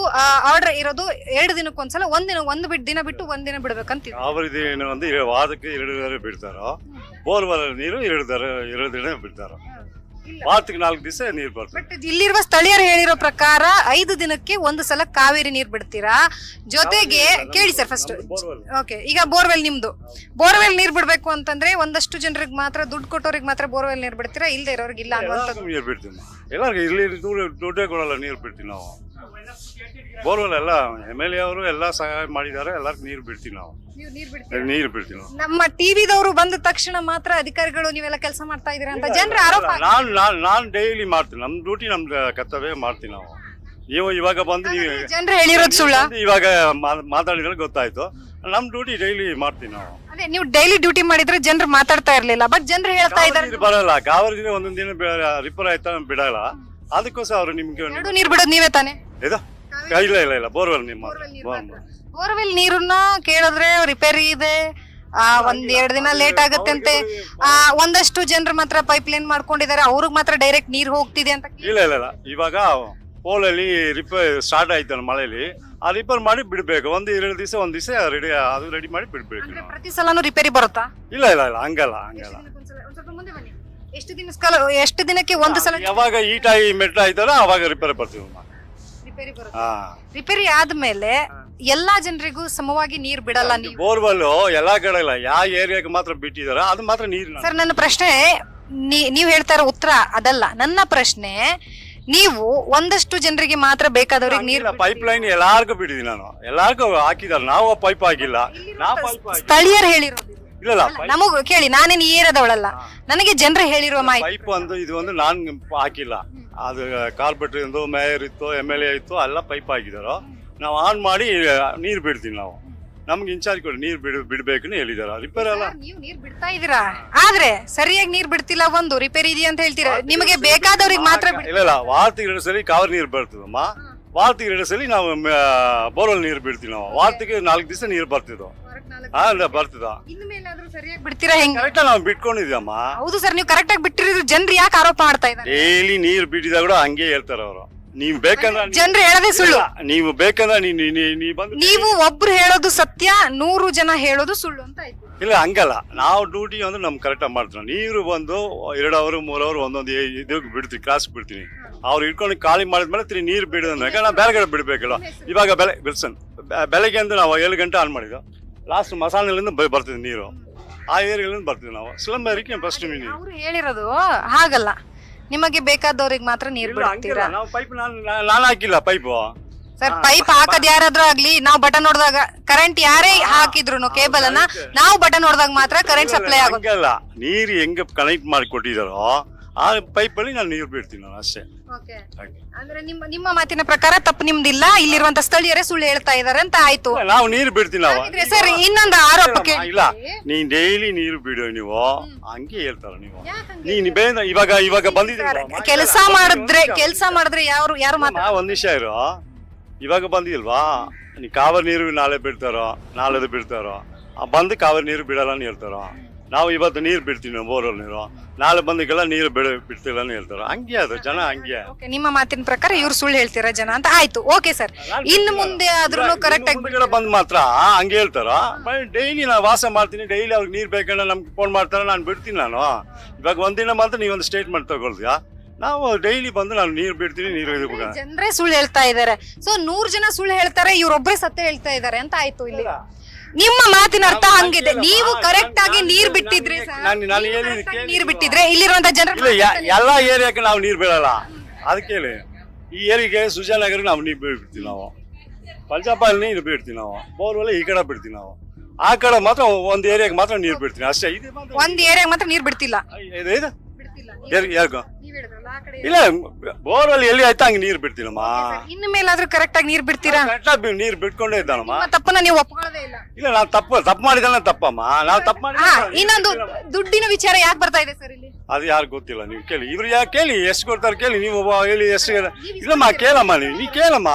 ಆರ್ಡರ್ ಇರೋದು ಎರಡು ದಿನಕ್ಕೊಂದ್ಸಲ ಒಂದ್ ದಿನ ಒಂದು ಬಿಟ್ಟು ದಿನ ಬಿಟ್ಟು ಒಂದ್ ದಿನ ಬಿಡ್ಬೇಕಂತ ಅವರಿದು ಏನು ಅಂದ್ರೆ ವಾರಕ್ಕೆ ಎರಡು ದಿನ ಬಿಡ್ತಾರೋ ಬೋರ್ವೆಲ್ ನೀರು ಎರಡು ದಿನ ಬಿಡ್ತಾರೋ. ವಾರಕ್ಕೆ ನಾಲ್ಕು ದಿವಸ ನೀರು ಬರ್ತದೆ. ಬಟ್ ಇಲ್ಲಿರುವ ಸ್ಥಳೀಯರು ಹೇಳಿರೋ ಪ್ರಕಾರ ಐದು ದಿನಕ್ಕೆ ಒಂದು ಸಲ ಕಾವೇರಿ ನೀರು ಬಿಡ್ತೀರಾ? ಜೊತೆಗೆ ಕೇಳಿ ಸರ್ ಫಸ್ಟ್ ಓಕೆ ಈಗ ಬೋರ್ವೆಲ್ ನಿಮ್ದು. ಬೋರ್ವೆಲ್ ನೀರ್ ಬಿಡ್ಬೇಕು ಅಂತಂದ್ರೆ ಒಂದಷ್ಟು ಜನರಿಗೆ ಮಾತ್ರ ದುಡ್ಡು ಕೊಟ್ಟೋರಿಗೆ ಮಾತ್ರ ಬೋರ್ವೆಲ್ ನೀರ್ ಬಿಡ್ತೀರಾ? ಇಲ್ಲದೆ ಇರೋರಿಗೆ ಇಲ್ಲ ಅನ್ನುವಂಥದ್ದು. ಎಲ್ಲರಿಗೂ ನೀರು ಬಿಡ್ತೀವಿ ಎಲ್ಲರಿಗೂ ಇಲ್ಲಿ ದುಡ್ಡು ದುಡ್ಡೇ ಕೊಡಲ್ಲ ನೀರು ಬಿಡ್ತೀವಿ ನಾವು. ಬೋರ್ವೆಲ್ ಎಲ್ಲ ಎಂ ಎಲ್ ಎ ಅವರು ಎಲ್ಲ ಸಹಾಯ ಮಾಡಿದ್ದಾರೆ ಎಲ್ಲರಿಗೂ ನೀರು ಬಿಡ್ತೀವಿ ನಾವು. ನೀವು ನೀರ್ ಬಿಡ್ತೀರಾ? ನೀರು ಬಿಡ್ತೀವಿ ನಾವು. ನಮ್ಮ ಟಿವಿದವರು ಬಂದ ತಕ್ಷಣ ಮಾತ್ರ ಅಧಿಕಾರಿಗಳು ನೀವೆಲ್ಲ ಕೆಲಸ ಮಾಡ್ತಾ ಇದೀರಾ ಅಂತ ಜನರ ಆರೋಪ ನಾನು ನಾನು ನಾನು ಡೈಲಿ ಮಾಡ್ತೀನಿ. ನಮ್ಮ ಡ್ಯೂಟಿ ನಮ್ಮ ಕರ್ತವ್ಯ ಮಾಡ್ತೀವಿ ನಾವು. ನೀವು ಇವಾಗ ಬಂದು ನೀವು ಜನರು ಹೇಳಿರೋದು ಸುಳ್ಳ. ಬಂದು ಇವಾಗ ಮಾ- ಮಾತಾಡಿದ್ರೆ ಗೊತ್ತಾಯ್ತು. ನಮ್ಮ ಡ್ಯೂಟಿ ಡೈಲಿ ಮಾಡ್ತೀವಿ ನಾವು. ಅದೇ ನೀವು ಡೈಲಿ ಡ್ಯೂಟಿ ಮಾಡಿದ್ರೆ ಜನರು ಮಾತಾಡ್ತಾ ಇರ್ಲಿಲ್ಲ ಬಟ್ ಜನರು ಹೇಳ್ತಾ ಇದ್ದಾರೆ. ಕಾವೇರಿ ಬರಲ್ಲ. ಕಾವೇರಿ ದಿನ ಒಂದೊಂದ್ ದಿನ ರಿಪೇರ್ ಆಯ್ತಾ ಬಿಡಲ್ಲ. ಅದಕ್ಕೋಸ್ಕರ ಅವರು ನಿಮ್ಗೆ ಎರಡು ನೀರ್ ಬಿಡೋದು ನೀವೇ ತಾನೆ? ಇದು ಇಲ್ಲ ಇಲ್ಲ ಇಲ್ಲ ಬೋರ್ವೆಲ್ ನಿಮ್ಮ ಬೋರ್ವೆಲ್ ನೀರನ್ನ ಕೇಳಿದ್ರೆ ರಿಪೇರಿ ಇದೆ. ಆ ಒಂದ್ ಎರಡ್ ದಿನ ಲೇಟ್ ಆಗತ್ತಂತೆ. ಆ ಒಂದಷ್ಟು ಜನರು ಮಾತ್ರ ಪೈಪ್ ಲೈನ್ ಮಾಡ್ಕೊಂಡಿದ್ದಾರೆ. ಅವ್ರಿಗೆ ಮಾತ್ರ ಡೈರೆಕ್ಟ್ ನೀರ್ ಹೋಗ್ತಿದೆ ಅಂತ ಇಲ್ಲ ಇಲ್ಲ ಇಲ್ಲ. ಇವಾಗ ಪೋಲಲ್ಲಿ ರಿಪೇರ್ ಸ್ಟಾರ್ಟ್ ಆಯ್ತಲ್ಲ ಮಳೆಯಲ್ಲಿ ಆ ರಿಪೇರ್ ಮಾಡಿ ಬಿಡ್ಬೇಕು. ಒಂದ್ ಎರಡು ದಿವಸ ಒಂದ್ ದಿವಸ ರೆಡಿ ಅದು ರೆಡಿ ಮಾಡಿ ಬಿಡ್ಬೇಕು ಅಂದ್ರೆ ನಾವು. ಪ್ರತಿ ಸಲನೂ ರಿಪೇರಿ ಬರುತ್ತಾ? ಇಲ್ಲ ಇಲ್ಲ ಇಲ್ಲ ಹಂಗಲ್ಲ ಹಂಗಲ್ಲ. ಎಷ್ಟು ದಿನ ಎಷ್ಟು ದಿನಕ್ಕೆ ಒಂದು ಸಲ ಯಾವಾಗ ಈಟ್ ಆಗಿ ಮೆಟ್ಟ ಆಯ್ತಾರ ಅವಾಗ ರಿಪೇರ್ ಬರ್ತೀವಿ ನಾವು. ರಿಪೇರಿ ಬರುತ್ತೆ. ಹಾ. ರಿಪೇರಿ ಆದ್ಮೇಲೆ ಎಲ್ಲಾ ಜನರಿಗೂ ಸಮವಾಗಿ ನೀರ್ ಬಿಡಲ್ಲ ನೀವು. ಬೋರ್ವೆಲ್ ಎಲ್ಲಾ ಕಡೆ ಇಲ್ಲ. ಯಾವ ಏರಿಯಾಗೆ ಮಾತ್ರ ಬಿಟ್ಟಿದಾರ ಅದು ಮಾತ್ರ ನೀರ್ ಸರ್ ನನ್ನ ಪ್ರಶ್ನೆ ನೀ- ನೀವ್ ಹೇಳ್ತಾ ಇರೋ ಉತ್ತರ ಅದಲ್ಲ. ನನ್ನ ಪ್ರಶ್ನೆ ನೀವು ಒಂದಷ್ಟು ಜನರಿಗೆ ಮಾತ್ರ ಬೇಕಾದವ್ರಿಗೆ ನೀರ್ ಪೈಪ್ ಲೈನ್ ಎಲ್ಲಾರ್ಗು ಬಿಟ್ಟಿದ್ದೀನಿ ನಾನು. ಎಲ್ಲಾರ್ಗು ಹಾಕಿದಾರೆ ನಾವು ಪೈಪ್ ಆಗಿಲ್ಲ. ನಾವು ಪೈಪ್ ಹಾಕಿ ಸ್ಥಳೀಯರು ಹೇಳಿರೋದು ಇಲ್ಲ ನಮಗ್ ಕೇಳಿ ನಾನೇನು ಈ ಏರಿಯಾದವಳಲ್ಲ ನನಗೆ ಜನರು ಹೇಳಿರುವ ಮಾಹಿತಿ. ಪೈಪ್ ಒಂದು ಇದು ಒಂದು ನಾನ್ ಹಾಕಿಲ್ಲ. ಅದು ಕಾರ್ಪೊರೇಟರ್ ಇಂದು ಮೇಯರ್ ಇತ್ತು ಎಂ ಎಲ್ ಎ ಇತ್ತು ಎಲ್ಲ ಪೈಪ್ ಹಾಕಿದಾರೋ. ನಾವು ಆನ್ ಮಾಡಿ ನೀರು ಬಿಡ್ತೀವಿ ನಾವು. ನಮ್ಗೆ ಇನ್ಚಾರ್ಜ್ ಕೊಡಿ ನೀರು ಬಿಡ್ ಬಿಡ್ಬೇಕು ಹೇಳಿದಾರ. ರಿಪೇರ್ ಅಲ್ಲ ನೀವು ನೀರ್ ಬಿಡ್ತಾ ಇದೀರಾ? ಆದ್ರೆ ಸರಿಯಾಗಿ ನೀರ್ ಬಿಡ್ತಿಲ್ಲ ಒಂದು ರಿಪೇರ್ ಇದೆಯಾ ಅಂತ ಹೇಳ್ತೀರಾ? ನಿಮಗೆ ಬೇಕಾದವ್ರಿಗೆ ಮಾತ್ರ ಬಿಡ್- ಇಲ್ಲ ಇಲ್ಲ ವಾರತಿಗೆ ಎರಡು ಸಲ ಕಾವೇರಿ ನೀರು ಬರ್ತದಮ್ಮ. ವಾರತಿಗೆ ಎರಡು ಸರಿ ನಾವು ಬೋರ್ವೆಲ್ ನೀರು ಬಿಡ್ತೀವಿ ನಾವು. ವಾರತಿಗೆ ನಾಲ್ಕು ದಿವಸ ನೀರು ಬರ್ತಿದ್ವು ಹಾ ಇಲ್ಲ ಬರ್ತದ ಇನ್ನು ಮೇಲಾದ್ರೂ ಸರಿಯಾಗಿ ಬಿಡ್ತೀರಾ ಹೆಂಗ? ಕರೆಕ್ಟ್ ನಾವು ಬಿಟ್ಕೊಂಡಿದ್ದೀವಮ್ಮ ಹೌದು ಸರ್ ನೀವು ಕರೆಕ್ಟ್ ಆಗಿ ಬಿಟ್ಟಿರೋದು ಜನರು ಯಾಕೆ ಆರೋಪ ಮಾಡ್ತಾ ಇದ್ದಾರೆ? ಡೈಲಿ ನೀರು ಬಿಟ್ಟಿದಾಗ ಕೂಡ ಹಂಗೆ ಹೇಳ್ತಾರೆ ಅವರು. ನೀವು ಬೇಕಂದ್ರೆ ಜನರು ಹೇಳೋದೇ ಸುಳ್ಳು. ಇಲ್ಲ, ನೀವು ಬೇಕಂದ್ರೆ ನೀ- ನೀ- ನೀ- ನೀ ಬಂದು ನೀವು ಒಬ್ರು ಹೇಳೋದು ಸತ್ಯ ನೂರು ಜನ ಹೇಳೋದು ಸುಳ್ಳು ಅಂತ ಆಯ್ತು. ಇಲ್ಲ ಹಂಗಲ್ಲ. ನಾವು ಡ್ಯೂಟಿ ಅಂದ್ರೆ ನಮ್ಗೆ ಕರೆಕ್ಟಾಗಿ ಮಾಡ್ತೀವಿ. ನೀರು ಬಂದು ಎರಡು ಅವರು ಮೂರು ಅವರು ಒಂದೊಂದು ಇದಕ್ಕೆ ಬಿಡ್ತೀವಿ ಕ್ರಾಸ್ ಬಿಡ್ತೀನಿ. ಅವ್ರು ಇಟ್ಕೊಂಡು ಖಾಲಿ ಮಾಡಿದ್ಮೇಲೆ ತಿರ್ಗಿ ನೀರು ಬಿಡೋದಂದ್ರೆ ನಾವು ಬೇರೆ ಕಡೆ ಬಿಡಬೇಕಲ್ಲ ಇವಾಗ ಬೆಲೆ ಬಿಲ್ಸನ್ ಬೆ- ಬೆಳಗ್ಗೆ ಅಂದ್ರೆ ನಾವು ಏಳು ಗಂಟೆ ಆನ್ ಮಾಡಿದ್ದು. ಲಾಸ್ಟ್ ಮಸಾಲೆಗಳಿಂದ ಬರ್ತಿದ್ವಿ ಬರ್ತದೆ ನೀರು. ಆ ಏರಿಯಾಗಳಿಂದ ಬರ್ತೀವಿ ನಾವು. ಸ್ಲಮ್ ಏರಿಕೆ ಫಸ್ಟ್ ನೀರು ಅವರು ಹೇಳಿರೋದು ಹಾಗಲ್ಲ. ನಿಮಗೆ ಬೇಕಾದವ್ರಿಗೆ ಮಾತ್ರ ನೀರು. ಬಿಡ್ತೀರಾ ನಾವು ಪೈಪ್ ನಾನು ನಾನು ಹಾಕಿಲ್ಲ ಪೈಪು ಸರ್ ಪೈಪ್ ಹಾಕದ್ ಯಾರಾದ್ರೂ ಆಗ್ಲಿ ನಾವು ಬಟನ್ ಹೊಡೆದಾಗ ಕರೆಂಟ್ ಯಾರೇ ಹಾಕಿದ್ರು ಕೇಬಲ್ ಅನ್ನ ನಾವು ಬಟನ್ ಹೊಡೆದಾಗ ಮಾತ್ರ ಕರೆಂಟ್ ಸಪ್ಲೈ ಆಗಲ್ಲ ಹಂಗಲ್ಲ. ನೀರು ಹೆಂಗೆ ಕನೆಕ್ಟ್ ಮಾಡಿ ಕೊಟ್ಟಿದಾರೋ ಆ ಪೈಪ್ ಅಲ್ಲಿ ನಾನು ನೀರು ಬಿಡ್ತೀನಿ ನಾನು ಅಷ್ಟೇ. ಹಾಗೆ. ಅಂದ್ರೆ ನಿಮ್ಮ ನಿಮ್ಮ ಮಾತಿನ ಪ್ರಕಾರ ತಪ್ಪು ನಿಮ್ದಿಲ್ಲ ಇಲ್ಲಿರುವಂತ ಸ್ಥಳೀಯರೇ ಸುಳ್ಳು ಹೇಳ್ತಾ ಇದಾರೆ ಅಂತ ಆಯ್ತು. ನಾವು ನೀರು ಬಿಡ್ತೀವಿ ನಾವು. ಹಾಗಿದ್ರೆ ಸರ್ ಇನ್ನೊಂದು ಆರೋಪ ಇಲ್ಲ, ಕೇಳಿ. ಇಲ್ಲ ನೀನ್ ಡೈಲಿ ನೀರು ಬಿಡೋ ನೀವು. ಹಂಗೆ ಹೇಳ್ತಾರ ನೀವು. ನೀನ್ ಬೇರೆ ಇವಾಗ ಇವಾಗ ಬಂದಿದ್ದೀರಾ ಕೆಲಸ ಮಾಡಿದ್ರೆ ಕೆಲಸ ಮಾಡಿದ್ರೆ ಯಾರು ಯಾರು ಮಾತ್ರ ನಾ ಒಂದ್ ನಿಮಿಷ ಇರು. ಇವಾಗ ಬಂದಿಲ್ವಾ ನೀ ಕಾವೇರಿ ನೀರು ನಾಳೆ ಬಿಡ್ತಾರೋ ನಾಳೆದು ಬಿಡ್ತಾರೋ? ಬಂದು ಕಾವೇರಿ ನೀರು ಬಿಡಲ್ಲ ಅಂತ ಹೇಳ್ತಾರೋ? ನಾವು ಇವತ್ತು ನೀರು ಬಿಡ್ತೀವಿ ನಾವು ಬೋರ್ವೆಲ್ ನೀರು. ನಾಳೆ ಬಂದಕ್ಕೆಲ್ಲ ನೀರು ಬಿಡ ಬಿಡ್ತಿಲ್ಲ ಅಂತ ಹೇಳ್ತಾರೆ. ಹಂಗೆ ಅದು ಜನ ಹಂಗೆ. ನಿಮ್ಮ ಮಾತಿನ ಪ್ರಕಾರ ಇವ್ರು ಸುಳ್ಳು ಹೇಳ್ತೀರಾ ಜನ ಅಂತ? ಆಯ್ತು ಓಕೆ ಸರ್ ಇನ್ನು ಮುಂದೆ ಆದ್ರೂ ಕರೆಕ್ಟ್ ಆಗಿ ಮುಂದ್ಗಡೆ ಬಂದ್ ಮಾತ್ರ ಹಂಗೆ ಹೇಳ್ತಾರ? ಡೈಲಿ ನಾನು ವಾಸ ಮಾಡ್ತೀನಿ ಡೈಲಿ ಅವ್ರಿಗೆ ನೀರು ಬೇಕಂದ್ರೆ ನಮ್ಗೆ ಫೋನ್ ಮಾಡ್ತಾರೆ ನಾನು ಬಿಡ್ತೀನಿ ನಾನು. ಇವಾಗ ಒಂದಿನ ಮಾತ್ರ ನೀವೊಂದು ಸ್ಟೇಟ್ಮೆಂಟ್ ತಗೊಳ್ತೀಯಾ? ನಾವು ಡೈಲಿ ಬಂದು ನಾನು ನೀರು ಬಿಡ್ತೀನಿ ನೀರು ಇದು ಬಿಡ- ಜನರೇ ಸುಳ್ಳು ಹೇಳ್ತಾ ಇದಾರೆ. ಸೊ ನೂರ್ ಜನ ಸುಳ್ಳು ಹೇಳ್ತಾರೆ ಇವ್ರೊಬ್ರೇ ಸತ್ಯ ಹೇಳ್ತಾ ಇದಾರೆ ಅಂತ ಆಯ್ತು ಇಲ್ಲಿ. ನಿಮ್ಮ ಮಾತಿನ ಅರ್ಥ ಹಂಗಿದೆ. ನೀವು ಕರೆಕ್ಟ್ ಆಗಿ ನೀರ್ ಬಿಟ್ಟಿದ್ರೆ ನಾನು ನಾನು ನೀವು ಹೇಳಿದ್ದು correct ಆಗಿ ನೀರ್ ಬಿಟ್ಟಿದ್ರೆ ಇಲ್ಲಿರುವಂತ ಜನರ ಇಲ್ಲ ಯ- ಎಲ್ಲಾ ಏರಿಯಾಕ್ಕೆ ನಾವು ನೀರು ಬೀಳಲ್ಲ. ಅದಕ್ಕೆ ಹೇಳಿ ಈ ಏರಿಯಾಗೆ ಸುಜಾನಗರ ನಾವು ನೀರು ಬಿಡ್ತೀವಿ ನಾವು. ಪಂಚಾಪಲ್ಲಿ ನೀರು ಬಿಡ್ತೀವಿ ನಾವು. ಬೋರ್ವೆಲ್ಲ ಈ ಕಡೆ ಬಿಡ್ತೀವಿ ನಾವು. ಆ ಕಡೆ ಮಾತ್ರ ಒಂದು ಏರಿಯಾಗೆ ಮಾತ್ರ ನೀರು ಬಿಡ್ತೀನಿ ಅಷ್ಟೇ ಇದು ಮಾತ್ರ ಒಂದ್ ಏರಿಯಾಗ ಮಾತ್ರ ನೀರ್ ಬಿಡ್ತಿಲ್ಲ. ಇದು ಇದು? ಯಾರ್- ಯಾರ್ಗೋ ಇಲ್ಲ ಬೋರ್ವೆಲ್ ಎಲ್ಲಿ ಆಯ್ತಾ ಹಂಗೆ ನೀರ್ ಬಿಡ್ತೀನಮ್ಮ. ಇನ್ನು ಮೇಲಾದ್ರೂ ಕರೆಕ್ಟ್ ಆಗಿ ನೀರ್ ಬಿಡ್ತೀರಾ? ಕರೆಕ್ಟಾಗಿ ನೀರು ಬಿಟ್ಕೊಂಡೇ ಇದ್ದಾನಮ್ಮ. ನಿಮ್ಮ ತಪ್ಪನ್ನ ನೀವು ಒಪ್ಕೊಳ್ಳೋದೇ ಇಲ್ಲ. ಇಲ್ಲ ನಾವು ತಪ್ಪು ತಪ್ಪು ಮಾಡಿದ್ರೆ ತಪ್ಪಮ್ಮ. ನಾವು ತಪ್ಪು ಮಾಡಿ ಇನ್ನೊಂದು ದುಡ್ಡಿನ ವಿಚಾರ ಯಾಕೆ ಬರ್ತಾ ಇದೆ ಸರ್ ಇಲ್ಲಿ? ಅದು ಯಾರು ಗೊತ್ತಿಲ್ಲ ನೀವು ಕೇಳಿ. ಇವ್ರು ಯಾಕೆ ಕೇಳಿ? ಎಷ್ಟು ಕೊಡ್ತಾರೆ ಕೇಳಿ? ನೀವು ಒಬ್ಬ ಹೇಳಿ ಎಷ್ಟು ಇಲ್ಲಮ್ಮ ಕೇಳಮ್ಮ ನೀವು. ನೀ ಕೇಳಮ್ಮ.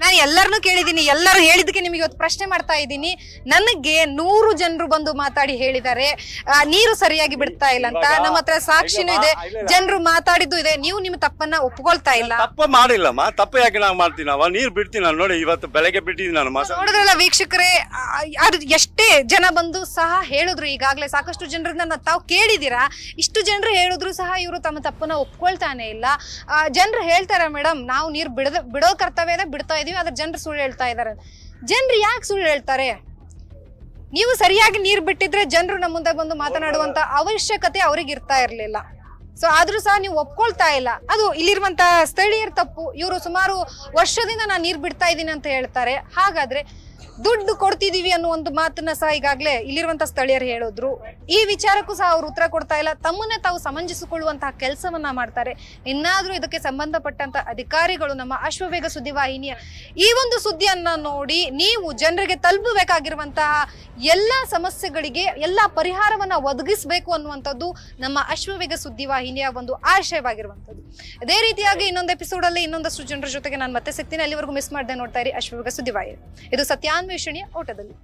ನಾನು ಎಲ್ಲರನ್ನೂ ಕೇಳಿದೀನಿ ಎಲ್ಲರೂ ಹೇಳಿದಕ್ಕೆ ನಿಮಗೆ ಇವತ್ತು ಪ್ರಶ್ನೆ ಮಾಡ್ತಾ ಇದ್ದೀನಿ. ನನಗೆ ನೂರು ಜನರು ಬಂದು ಮಾತಾಡಿ ಹೇಳಿದ್ದಾರೆ. ಆ, ನೀರು ಸರಿಯಾಗಿ ಬಿಡ್ತಾ ಇಲ್ಲ ಅಂತ. ಇವಾಗ- ನಮ್ಮ ಹತ್ರ ಸಾಕ್ಷಿನೂ ಇದೆ. ಜನರು ಮಾತಾಡಿದ್ದು ಇದೆ. ನೀವು ನಿಮ್ಮ ತಪ್ಪನ್ನ ಒಪ್ಕೊಳ್ತಾ ಇಲ್ಲ. ತಪ್ಪ ಮಾಡಿಲ್ಲಮ್ಮ. ತಪ್ಪು ಯಾಕೆ ನಾವು ಮಾಡ್ತೀವಿ ನಾವು? ನೀರು ಬಿಡ್ತೀನಿ ನಾನು ನೋಡಿ ಇವತ್ತು ಬೆಳಗ್ಗೆ ಬಿಟ್ಟಿದ್ದೀನಿ ನಾನು ಮಸ ನೋಡಿದ್ರಲ್ಲ ವೀಕ್ಷಕರೇ ಆ, ಅದು ಎಷ್ಟೇ ಜನ ಬಂದು ಸಹ ಹೇಳಿದ್ರು ಈಗಾಗಲೇ. ಸಾಕಷ್ಟು ಜನರನ್ನ ತಾವು ಕೇಳಿದಿರಾ ಇಷ್ಟು ಜನರು ಹೇಳಿದ್ರು ಸಹ ಇವರು ತಮ್ಮ ತಪ್ಪನ್ನ ಒಪ್ಕೊಳ್ತಾನೆ ಇಲ್ಲ. ಜನರು ಹೇಳ್ತಾರೆ ಮೇಡಮ್ ನಾವು ನೀರು ಬಿಡದ ಬಿಡೋ ಕರ್ತವ್ಯದ ಬಿಡ್ತಾ ಇದೀವಿ ಆದ್ರೆ ಜನರು ಸುಳ್ಳು ಹೇಳ್ತಾ ಇದಾರೆ ಜನರು ಯಾಕೆ ಸುಳ್ಳು ಹೇಳ್ತಾರೆ? ನೀವು ಸರಿಯಾಗಿ ನೀರು ಬಿಟ್ಟಿದ್ರೆ ಜನರು ನಮ್ಮ ಮುಂದೆ ಬಂದು ಮಾತನಾಡುವಂತ ಅವಶ್ಯಕತೆ ಅವ್ರಿಗೆ ಇರ್ತಾ ಇರ್ಲಿಲ್ಲ. ಸೊ ಆದ್ರೂ ಸಹ ನೀವು ಒಪ್ಕೊಳ್ತಾ ಇಲ್ಲ. ಅದು ಇಲ್ಲಿರುವಂತ ಸ್ಥಳೀಯರ ತಪ್ಪು. ಇವರು ಸುಮಾರು ವರ್ಷದಿಂದ ನಾನು ನೀರು ಬಿಡ್ತಾ ಇದ್ದೀನಿ ಅಂತ ಹೇಳ್ತಾರೆ. ಹಾಗಾದ್ರೆ ದುಡ್ಡು ಕೊಡ್ತಿದೀವಿ ಅನ್ನೋ ಒಂದು ಮಾತನ್ನ ಸಹ ಈಗಾಗಲೇ ಇಲ್ಲಿರುವಂತ ಸ್ಥಳೀಯರು ಹೇಳಿದ್ರು. ಈ ವಿಚಾರಕ್ಕೂ ಸಹ ಅವ್ರು ಉತ್ತರ ಕೊಡ್ತಾ ಇಲ್ಲ. ತಮ್ಮನ್ನೇ ತಾವು ಸಮಂಜಿಸಿಕೊಳ್ಳುವಂತಹ ಕೆಲಸವನ್ನ ಮಾಡ್ತಾರೆ. ಇನ್ನಾದ್ರೂ ಇದಕ್ಕೆ ಸಂಬಂಧಪಟ್ಟಂತ ಅಧಿಕಾರಿಗಳು ನಮ್ಮ ಅಶ್ವವೇಗ ಸುದ್ದಿವಾಹಿನಿಯ ಈ ಒಂದು ಸುದ್ದಿಯನ್ನ ನೋಡಿ ನೀವು ಜನರಿಗೆ ತಲುಪಬೇಕಾಗಿರುವಂತಹ ಎಲ್ಲಾ ಸಮಸ್ಯೆಗಳಿಗೆ ಎಲ್ಲಾ ಪರಿಹಾರವನ್ನ ಒದಗಿಸಬೇಕು ಅನ್ನುವಂಥದ್ದು ನಮ್ಮ ಅಶ್ವವೇಗ ಸುದ್ದಿವಾಹಿನಿಯ ಒಂದು ಆಶಯವಾಗಿರುವಂಥದ್ದು. ಅದೇ ರೀತಿಯಾಗಿ ಇನ್ನೊಂದು ಎಪಿಸೋಡ್ ಅಲ್ಲಿ ಇನ್ನೊಂದಷ್ಟು ಜನರ ಜೊತೆಗೆ ನಾನು ಮತ್ತೆ ಸಿಗ್ತೀನಿ. ಅಲ್ಲಿವರೆಗೂ ಮಿಸ್ ಮಾಡದೆ ನೋಡ್ತಾ ಇರಿ ಅಶ್ವವೇಗ ಸುದ್ದಿವಾಹಿನಿ. ಇದು ಅನ್ವೇಷಣೆಯ ಓಟದಲ್ಲಿ.